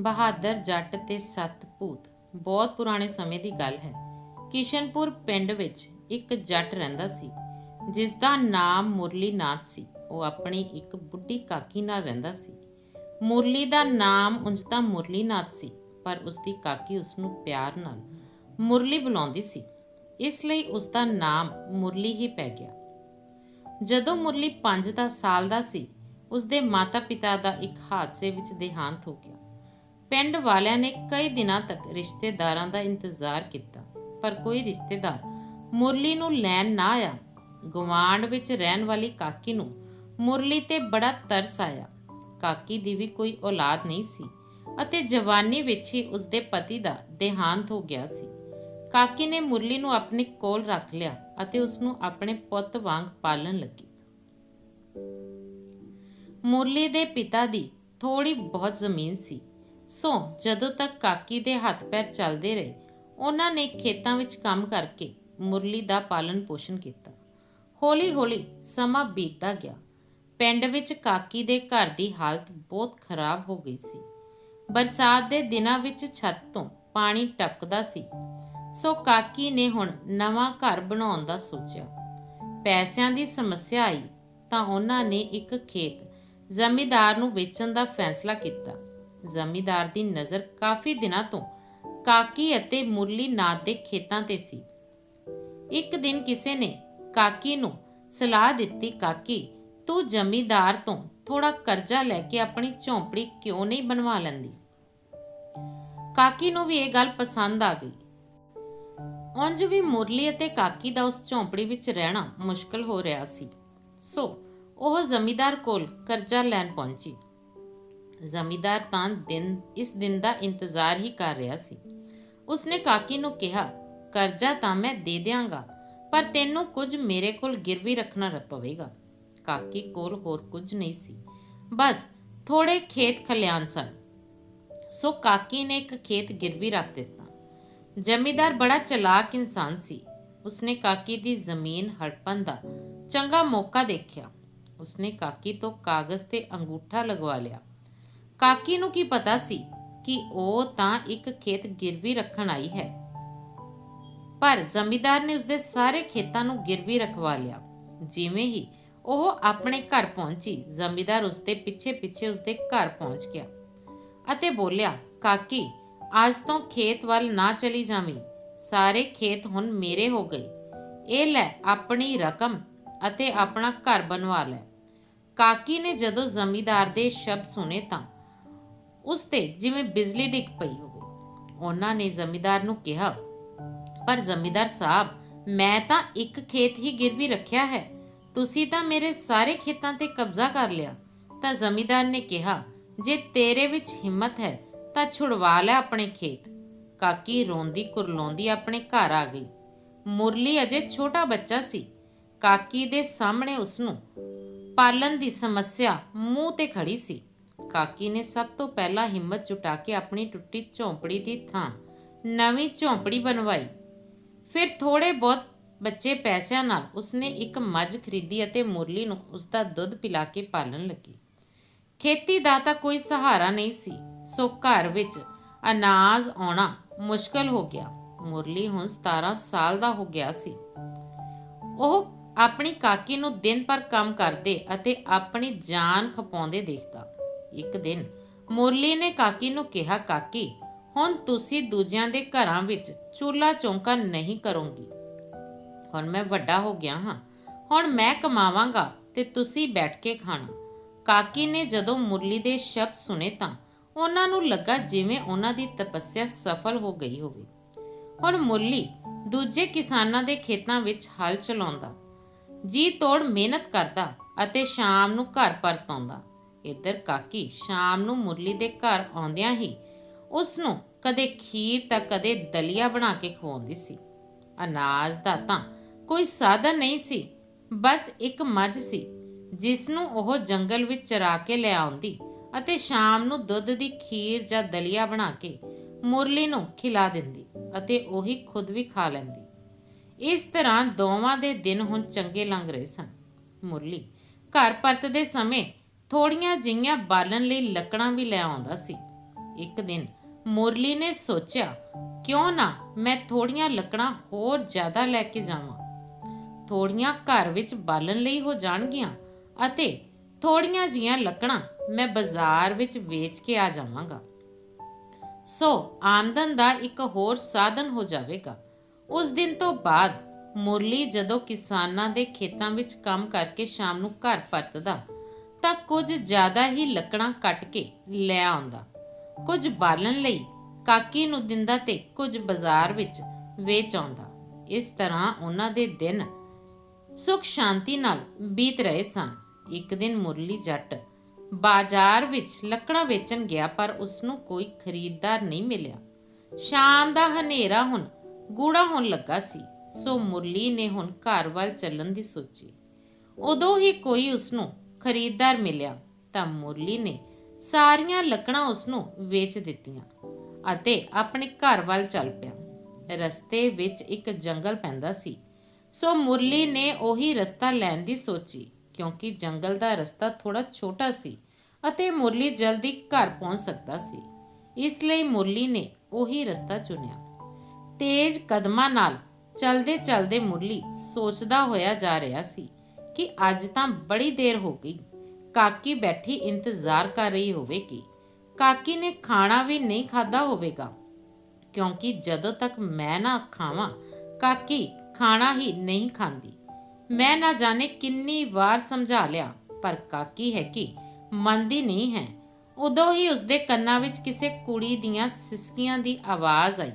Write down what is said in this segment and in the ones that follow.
ਬਹਾਦਰ ਜੱਟ ਤੇ ਸੱਤ ਭੂਤ। ਬਹੁਤ ਪੁਰਾਣੇ ਸਮੇਂ ਦੀ ਗੱਲ ਹੈ। ਕਿਸ਼ਨਪੁਰ ਪਿੰਡ ਵਿੱਚ ਇੱਕ ਜੱਟ ਰਹਿੰਦਾ ਸੀ, ਜਿਸ ਦਾ ਨਾਮ ਮੁਰਲੀ ਨਾਥ ਸੀ। ਉਹ ਆਪਣੀ ਇੱਕ ਬੁੱਢੀ ਕਾਕੀ ਨਾਲ ਰਹਿੰਦਾ ਸੀ। ਮੁਰਲੀ ਦਾ ਨਾਮ ਉਂਝ ਤਾਂ ਮੁਰਲੀ ਨਾਥ ਸੀ, ਪਰ ਉਸ ਦੀ ਕਾਕੀ ਉਸ ਨੂੰ ਪਿਆਰ ਨਾਲ ਮੁਰਲੀ ਬੁਲਾਉਂਦੀ ਸੀ। ਇਸ ਲਈ ਉਸ ਦਾ ਨਾਮ ਮੁਰਲੀ ਹੀ ਪੈ ਗਿਆ। ਜਦੋਂ ਮੁਰਲੀ 5-10 ਸਾਲ ਦਾ ਸੀ ਉਸ ਦੇ ਮਾਤਾ-ਪਿਤਾ ਦਾ ਇੱਕ ਹਾਦਸੇ ਵਿੱਚ ਦੇਹਾਂਤ ਹੋ ਗਿਆ। ਪਿੰਡ ਵਾਲਿਆਂ ਨੇ ਕਈ ਦਿਨਾਂ ਤੱਕ ਰਿਸ਼ਤੇਦਾਰਾਂ ਦਾ ਇੰਤਜ਼ਾਰ ਕੀਤਾ, ਪਰ ਕੋਈ ਰਿਸ਼ਤੇਦਾਰ ਮੁਰਲੀ ਨੂੰ ਲੈਣ ਨਾ ਆਇਆ। ਗਵਾਂਡ ਵਿੱਚ ਰਹਿਣ ਵਾਲੀ ਕਾਕੀ ਨੂੰ ਮੁਰਲੀ ਤੇ ਬੜਾ ਤਰਸ ਆਇਆ। ਕਾਕੀ ਦੀ ਵੀ ਕੋਈ ਔਲਾਦ ਨਹੀਂ ਸੀ ਅਤੇ ਜਵਾਨੀ ਵਿੱਚ ਹੀ ਉਸਦੇ ਪਤੀ ਦਾ ਦੇਹਾਂਤ ਹੋ ਗਿਆ ਸੀ। ਕਾਕੀ ਨੇ ਮੁਰਲੀ ਨੂੰ ਆਪਣੇ ਕੋਲ ਰੱਖ ਲਿਆ ਅਤੇ ਉਸ ਨੂੰ ਆਪਣੇ ਪੁੱਤ ਵਾਂਗ ਪਾਲਣ ਲੱਗੀ। ਮੁਰਲੀ ਦੇ ਪਿਤਾ ਦੀ ਥੋੜੀ ਬਹੁਤ ਜ਼ਮੀਨ ਸੀ। ਸੋ ਜਦੋਂ ਤੱਕ ਕਾਕੀ ਦੇ ਹੱਥ ਪੈਰ ਚੱਲਦੇ ਰਹੇ, ਉਹਨਾਂ ਨੇ ਖੇਤਾਂ ਵਿੱਚ ਕੰਮ ਕਰਕੇ ਮੁਰਲੀ ਦਾ ਪਾਲਣ ਪੋਸ਼ਣ ਕੀਤਾ। ਹੌਲੀ-ਹੌਲੀ ਸਮਾਂ ਬੀਤਦਾ ਗਿਆ। ਪਿੰਡ ਵਿੱਚ ਕਾਕੀ ਦੇ ਘਰ ਦੀ ਹਾਲਤ ਬਹੁਤ ਖਰਾਬ ਹੋ ਗਈ ਸੀ। ਬਰਸਾਤ ਦੇ ਦਿਨਾਂ ਵਿੱਚ ਛੱਤ ਤੋਂ ਪਾਣੀ ਟਪਕਦਾ ਸੀ। ਸੋ ਕਾਕੀ ਨੇ ਹੁਣ ਨਵਾਂ ਘਰ ਬਣਾਉਣ ਦਾ ਸੋਚਿਆ। ਪੈਸਿਆਂ ਦੀ ਸਮੱਸਿਆ ਆਈ ਤਾਂ ਉਹਨਾਂ ਨੇ ਇੱਕ ਖੇਤ ਜ਼ਮੀਦਾਰ ਨੂੰ ਵੇਚਣ ਦਾ ਫੈਸਲਾ ਕੀਤਾ। ਜ਼ਮੀਦਾਰ ਦੀ ਨਜ਼ਰ ਕਾਫੀ ਦਿਨਾਂ ਤੋਂ ਕਾਕੀ ਅਤੇ ਮੁਰਲੀ ਨਾਥ ਦੇ ਖੇਤਾਂ ਤੇ ਸੀ। ਇੱਕ ਦਿਨ ਕਿਸੇ ਨੇ ਕਾਕੀ ਨੂੰ ਸਲਾਹ ਦਿੱਤੀ, ਕਾਕੀ, ਤੂੰ ਜ਼ਮੀਦਾਰ ਤੋਂ ਥੋੜਾ ਕਰਜ਼ਾ ਲੈ ਕੇ ਆਪਣੀ ਝੌਂਪੜੀ ਕਿਉਂ ਨਹੀਂ ਬਣਵਾ ਲੈਂਦੀ? ਕਾਕੀ ਨੂੰ ਵੀ ਇਹ ਗੱਲ ਪਸੰਦ ਆ ਗਈ। ਉਂਝ ਵੀ ਮੁਰਲੀ ਅਤੇ ਕਾਕੀ ਦਾ ਉਸ ਝੌਂਪੜੀ ਵਿੱਚ ਰਹਿਣਾ ਮੁਸ਼ਕਲ ਹੋ ਰਿਹਾ ਸੀ। ਸੋ ਉਹ ਜ਼ਮੀਦਾਰ ਕੋਲ ਕਰਜ਼ਾ ਲੈਣ ਪਹੁੰਚੀ। ਜ਼ਮੀਦਾਰ ਤਾਂ ਦਿਨ, ਇਸ ਦਿਨ ਦਾ ਇੰਤਜ਼ਾਰ ਹੀ ਕਰ ਰਿਹਾ ਸੀ। ਉਸਨੇ ਕਾਕੀ ਨੂੰ ਕਿਹਾ, ਕਰਜ਼ਾ ਤਾਂ ਮੈਂ ਦੇ ਦਿਆਂਗਾ, ਪਰ ਤੈਨੂੰ ਕੁਝ ਮੇਰੇ ਕੋਲ ਗਿਰਵੀ ਰੱਖਣਾ ਪਵੇਗਾ। ਕਾਕੀ ਕੋਲ ਹੋਰ ਕੁਝ ਨਹੀਂ ਸੀ। ਬਸ ਥੋੜੇ ਖੇਤ ਖਲਿਆਣ ਸਨ। ਸੋ ਕਾਕੀ ਨੇ ਇੱਕ ਖੇਤ ਗਿਰਵੀ ਰੱਖ ਦਿੱਤਾ। ਜ਼ਮੀਦਾਰ ਬੜਾ ਚਲਾਕ ਇਨਸਾਨ ਸੀ। ਉਸਨੇ ਕਾਕੀ ਦੀ ਜ਼ਮੀਨ ਹੜਪਣ ਦਾ ਚੰਗਾ ਮੌਕਾ ਦੇਖਿਆ। ਉਸਨੇ ਕਾਕੀ ਤੋਂ ਕਾਗਜ਼ ਤੇ ਅੰਗੂਠਾ ਲਗਵਾ ਲਿਆ। ਕਾਕੀ ਨੂੰ ਕੀ ਪਤਾ ਸੀ ਕਿ ਉਹ ਤਾਂ ਇੱਕ ਖੇਤ ਗਿਰਵੀ ਰੱਖਣ ਆਈ ਹੈ? ਪਰ ਜ਼ਮੀਦਾਰ ਨੇ ਉਸਦੇ ਸਾਰੇ ਖੇਤਾਂ ਨੂੰ ਗਿਰਵੀ ਰਖਵਾ ਲਿਆ। ਜਿਵੇਂ ਹੀ ਉਹ ਆਪਣੇ ਘਰ ਪਹੁੰਚੀ, ਜ਼ਮੀਦਾਰ ਉਸਦੇ ਪਿੱਛੇ ਪਿੱਛੇ ਉਸਦੇ ਘਰ ਪਹੁੰਚ ਗਿਆ ਅਤੇ ਬੋਲਿਆ, ਕਾਕੀ, ਅੱਜ ਤੋਂ ਖੇਤ ਵੱਲ ਨਾ ਚਲੀ ਜਾਵੀਂ। ਸਾਰੇ ਖੇਤ ਹੁਣ ਮੇਰੇ ਹੋ ਗਏ। ਇਹ ਲੈ ਆਪਣੀ ਰਕਮ ਅਤੇ ਆਪਣਾ ਘਰ ਬਣਵਾ ਲੈ। ਕਾਕੀ ਨੇ ਜਦੋਂ ਜ਼ਮੀਦਾਰ ਦੇ ਸ਼ਬਦ ਸੁਨੇ ਤਾਂ ਉਸ ਤੇ ਜਿਵੇਂ ਬਿਜਲੀ ਡਿੱਗ ਪਈ ਹੋਵੇ। ਉਹਨਾਂ ਨੇ ਜ਼ਮੀਦਾਰ ਨੂੰ ਕਿਹਾ, ਪਰ ਜ਼ਮੀਦਾਰ ਸਾਹਿਬ, ਮੈਂ ਤਾਂ ਇੱਕ ਖੇਤ ਹੀ ਗਿਰਵੀ ਰੱਖਿਆ ਹੈ। ਤੁਸੀਂ ਤਾਂ ਮੇਰੇ ਸਾਰੇ ਖੇਤਾਂ ਤੇ ਕਬਜ਼ਾ ਕਰ ਲਿਆ ਤਾਂ ਜ਼ਮੀਦਾਰ ਨੇ ਕਿਹਾ, ਜੇ ਤੇਰੇ ਵਿੱਚ ਹਿੰਮਤ ਹੈ, ਤਾਂ ਛੁਡਵਾ ਲੈ ਆਪਣੇ ਖੇਤ ਕਾਕੀ ਰੋਂਦੀ ਕੁਰਲਾਉਂਦੀ ਆਪਣੇ ਘਰ ਆ ਗਈ। ਮੁਰਲੀ ਅਜੇ ਛੋਟਾ ਬੱਚਾ ਸੀ। ਕਾਕੀ ਦੇ ਸਾਹਮਣੇ ਉਸ ਨੂੰ ਪਾਲਣ ਦੀ ਸਮੱਸਿਆ ਮੂੰਹ ਤੇ ਖੜੀ ਸੀ। ਕਾਕੀ ਨੇ ਸਭ ਤੋਂ ਪਹਿਲਾਂ ਹਿੰਮਤ ਜੁਟਾ ਕੇ ਆਪਣੀ ਟੁੱਟੀ ਝੌਂਪੜੀ ਦੀ ਥਾਂ ਨਵੀਂ ਝੌਂਪੜੀ ਬਣਵਾਈ। ਫਿਰ ਥੋੜੇ ਬਹੁਤ ਬੱਚੇ ਪੈਸਿਆਂ ਨਾਲ ਉਸਨੇ ਇੱਕ ਮੱਝ ਖਰੀਦੀ ਅਤੇ ਮੁਰਲੀ ਨੂੰ ਉਸਦਾ ਦੁੱਧ ਪਿਲਾ ਕੇ ਪਾਲਣ ਲੱਗੀ। ਖੇਤੀ ਦਾ ਤਾਂ ਕੋਈ ਸਹਾਰਾ ਨਹੀਂ ਸੀ, ਸੋ ਘਰ ਵਿੱਚ ਅਨਾਜ ਆਉਣਾ ਮੁਸ਼ਕਲ ਹੋ ਗਿਆ। ਮੁਰਲੀ ਹੁਣ 17 ਸਾਲ ਦਾ ਹੋ ਗਿਆ ਸੀ। ਉਹ ਆਪਣੀ ਕਾਕੀ ਨੂੰ ਦਿਨ ਪਰ ਕੰਮ ਕਰਦੇ ਅਤੇ ਆਪਣੀ ਜਾਨ ਖਪਾਉਂਦੇ ਦੇਖਦਾ। ਇੱਕ ਦਿਨ ਮੁਰਲੀ ਨੇ ਕਾਕੀ ਨੂੰ ਕਿਹਾ, ਕਾਕੀ, ਹੁਣ ਤੁਸੀਂ ਦੂਜਿਆਂ ਦੇ ਘਰਾਂ ਵਿੱਚ ਚੁੱਲ੍ਹਾ ਚੌਂਕਾ ਨਹੀਂ ਕਰੋਗੀ। ਹੁਣ ਮੈਂ ਵੱਡਾ ਹੋ ਗਿਆ ਹਾਂ। ਹੁਣ ਮੈਂ ਕਮਾਵਾਂਗਾ ਤੇ ਤੁਸੀਂ ਬੈਠ ਕੇ ਖਾਣਾ। ਕਾਕੀ ਨੇ ਜਦੋਂ ਮੁਰਲੀ ਦੇ ਸ਼ਬਦ ਸੁਨੇ ਤਾਂ ਉਹਨਾਂ ਨੂੰ ਲੱਗਾ ਜਿਵੇਂ ਉਹਨਾਂ ਦੀ ਤਪੱਸਿਆ ਸਫਲ ਹੋ ਗਈ ਹੋਵੇ। ਹੁਣ ਮੁਰਲੀ ਦੂਜੇ ਕਿਸਾਨਾਂ ਦੇ ਖੇਤਾਂ ਵਿੱਚ ਹਲ ਚਲਾਉਂਦਾ। ਜੀ ਤੋੜ ਮਿਹਨਤ ਕਰਦਾ ਅਤੇ ਸ਼ਾਮ ਨੂੰ ਘਰ ਪਰਤ ਆਉਂਦਾ ਇੱਧਰ ਕਾਕੀ ਸ਼ਾਮ ਨੂੰ ਮੁਰਲੀ ਦੇ ਘਰ ਆਉਂਦਿਆਂ ਹੀ ਉਸ ਨੂੰ ਕਦੇ ਖੀਰ ਤਾਂ ਕਦੇ ਦਲੀਆ ਬਣਾ ਕੇ ਖਵਾਉਂਦੀ ਸੀ। ਅਨਾਜ ਦਾ ਤਾਂ ਕੋਈ ਸਾਧਨ ਨਹੀਂ ਸੀ, ਬਸ ਇੱਕ ਮੱਝ ਸੀ ਜਿਸ ਨੂੰ ਉਹ ਜੰਗਲ ਵਿੱਚ ਚਰਾ ਕੇ ਲੈ ਆਉਂਦੀ ਅਤੇ ਸ਼ਾਮ ਨੂੰ ਦੁੱਧ ਦੀ ਖੀਰ ਜਾਂ ਦਲੀਆ ਬਣਾ ਕੇ ਮੁਰਲੀ ਨੂੰ ਖਿਲਾ ਦਿੰਦੀ ਅਤੇ ਉਹੀ ਖੁਦ ਵੀ ਖਾ ਲੈਂਦੀ। ਇਸ ਤਰ੍ਹਾਂ ਦੋਵਾਂ ਦੇ ਦਿਨ ਹੁਣ ਚੰਗੇ ਲੰਘ ਰਹੇ ਸਨ। ਮੁਰਲੀ ਘਰ ਪਰਤਦੇ ਸਮੇਂ ਥੋੜੀਆਂ ਜਿਹੀਆਂ ਬਾਲਣ ਲਈ ਲੱਕੜਾਂ ਵੀ ਲੈ ਆਉਂਦਾ ਸੀ। ਇੱਕ ਦਿਨ ਮੁਰਲੀ ਨੇ ਸੋਚਿਆ, ਕਿਉਂ ਨਾ ਮੈਂ ਥੋੜੀਆਂ ਲੱਕੜਾਂ ਹੋਰ ਜ਼ਿਆਦਾ ਲੈ ਕੇ ਜਾਵਾਂ? ਥੋੜੀਆਂ ਘਰ ਵਿੱਚ ਬਾਲਣ ਲਈ ਹੋ ਜਾਣਗੀਆਂ ਅਤੇ ਥੋੜੀਆਂ ਜੀਆਂ ਲੱਕੜਾਂ ਮੈਂ ਬਾਜ਼ਾਰ ਵਿੱਚ ਵੇਚ ਕੇ ਆ ਜਾਵਾਂਗਾ। ਸੋ ਆਮਦਨ ਦਾ ਇੱਕ ਹੋਰ ਸਾਧਨ ਹੋ ਜਾਵੇਗਾ। ਉਸ ਦਿਨ ਤੋਂ ਬਾਅਦ ਮੁਰਲੀ ਜਦੋਂ ਕਿਸਾਨਾਂ ਦੇ ਖੇਤਾਂ ਵਿੱਚ ਕੰਮ ਕਰਕੇ ਸ਼ਾਮ ਨੂੰ ਘਰ ਪਰਤਦਾ ਤਾਂ ਕੁਝ ਜ਼ਿਆਦਾ ਹੀ ਲੱਕੜਾਂ ਕੱਟ ਕੇ ਲੈ ਆਉਂਦਾ। ਕੁਝ ਬਾਲਣ ਲਈ ਕਾਕੀ ਨੂੰ ਦਿੰਦਾ ਤੇ ਕੁਝ ਬਾਜ਼ਾਰ ਵਿੱਚ ਵੇਚ ਆਉਂਦਾ। ਇਸ ਤਰ੍ਹਾਂ ਉਹਨਾਂ ਦੇ ਦਿਨ ਸੁਖ ਸ਼ਾਂਤੀ ਨਾਲ ਬੀਤ ਰਹੇ ਸਨ। ਇੱਕ ਦਿਨ ਮੁਰਲੀ ਜੱਟ ਬਾਜ਼ਾਰ ਵਿੱਚ ਲੱਕੜਾਂ ਵੇਚਣ ਗਿਆ, ਪਰ ਉਸ ਨੂੰ ਕੋਈ ਖਰੀਦਦਾਰ ਨਹੀਂ ਮਿਲਿਆ। ਸ਼ਾਮ ਦਾ ਹਨੇਰਾ ਹੁਣ ਗੂੜਾ ਹੋਣ ਲੱਗਾ ਸੀ, ਸੋ ਮੁਰਲੀ ਨੇ ਹੁਣ ਘਰ ਵੱਲ ਚੱਲਣ ਦੀ ਸੋਚੀ। ਉਦੋਂ ਹੀ ਕੋਈ ਉਸ ਨੂੰ ਖਰੀਦਦਾਰ ਮਿਲਿਆ ਤਾਂ ਮੁਰਲੀ ਨੇ ਸਾਰੀਆਂ ਲੱਕੜਾਂ ਉਸ ਨੂੰ ਵੇਚ ਦਿੱਤੀਆਂ ਅਤੇ ਆਪਣੇ ਘਰ ਵੱਲ ਚੱਲ ਪਿਆ। ਰਸਤੇ ਵਿੱਚ ਇੱਕ ਜੰਗਲ ਪੈਂਦਾ ਸੀ। ਸੋ ਮੁਰਲੀ ਨੇ ਉਹੀ ਰਸਤਾ ਲੈਣ ਦੀ ਸੋਚੀ, ਕਿਉਂਕਿ ਜੰਗਲ ਦਾ ਰਸਤਾ ਥੋੜਾ ਛੋਟਾ ਸੀ ਅਤੇ ਮੁਰਲੀ ਜਲਦੀ ਘਰ ਪਹੁੰਚ ਸਕਦਾ ਸੀ। ਇਸ ਲਈ ਮੁਰਲੀ ਨੇ ਉਹੀ ਰਸਤਾ ਚੁਣਿਆ। ਤੇਜ਼ ਕਦਮਾਂ ਨਾਲ ਚਲਦੇ ਚਲਦੇ ਮੁਰਲੀ ਸੋਚਦਾ ਹੋਇਆ ਜਾ ਰਿਹਾ ਸੀ ਕਿ ਅੱਜ ਤਾਂ ਬੜੀ ਦੇਰ ਹੋ ਗਈ। ਕਾਕੀ ਬੈਠੀ ਇੰਤਜ਼ਾਰ ਕਰ ਰਹੀ ਹੋਵੇਗੀ। ਕਾਕੀ ਨੇ ਖਾਣਾ ਵੀ ਨਹੀਂ ਖਾਦਾ ਹੋਵੇਗਾ। ਕਿਉਂਕਿ ਜਦੋਂ ਤੱਕ ਮੈਂ ਨਾ ਖਾਵਾਂ, ਕਾਕੀ ਖਾਣਾ ਹੀ ਨਹੀਂ ਖਾਂਦੀ। ਮੈਂ ਨਾ ਜਾਣੇ ਕਿੰਨੀ ਵਾਰ ਸਮਝਾ ਲਿਆ, ਪਰ ਕਾਕੀ ਹੈ ਕਿ ਮੰਨਦੀ ਨਹੀਂ ਹੈ। ਉਦੋਂ ਹੀ ਉਸਦੇ ਕੰਨਾਂ ਵਿੱਚ ਕਿਸੇ ਕੁੜੀ ਦੀਆਂ ਸਿਸਕੀਆਂ ਦੀ ਆਵਾਜ਼ ਆਈ।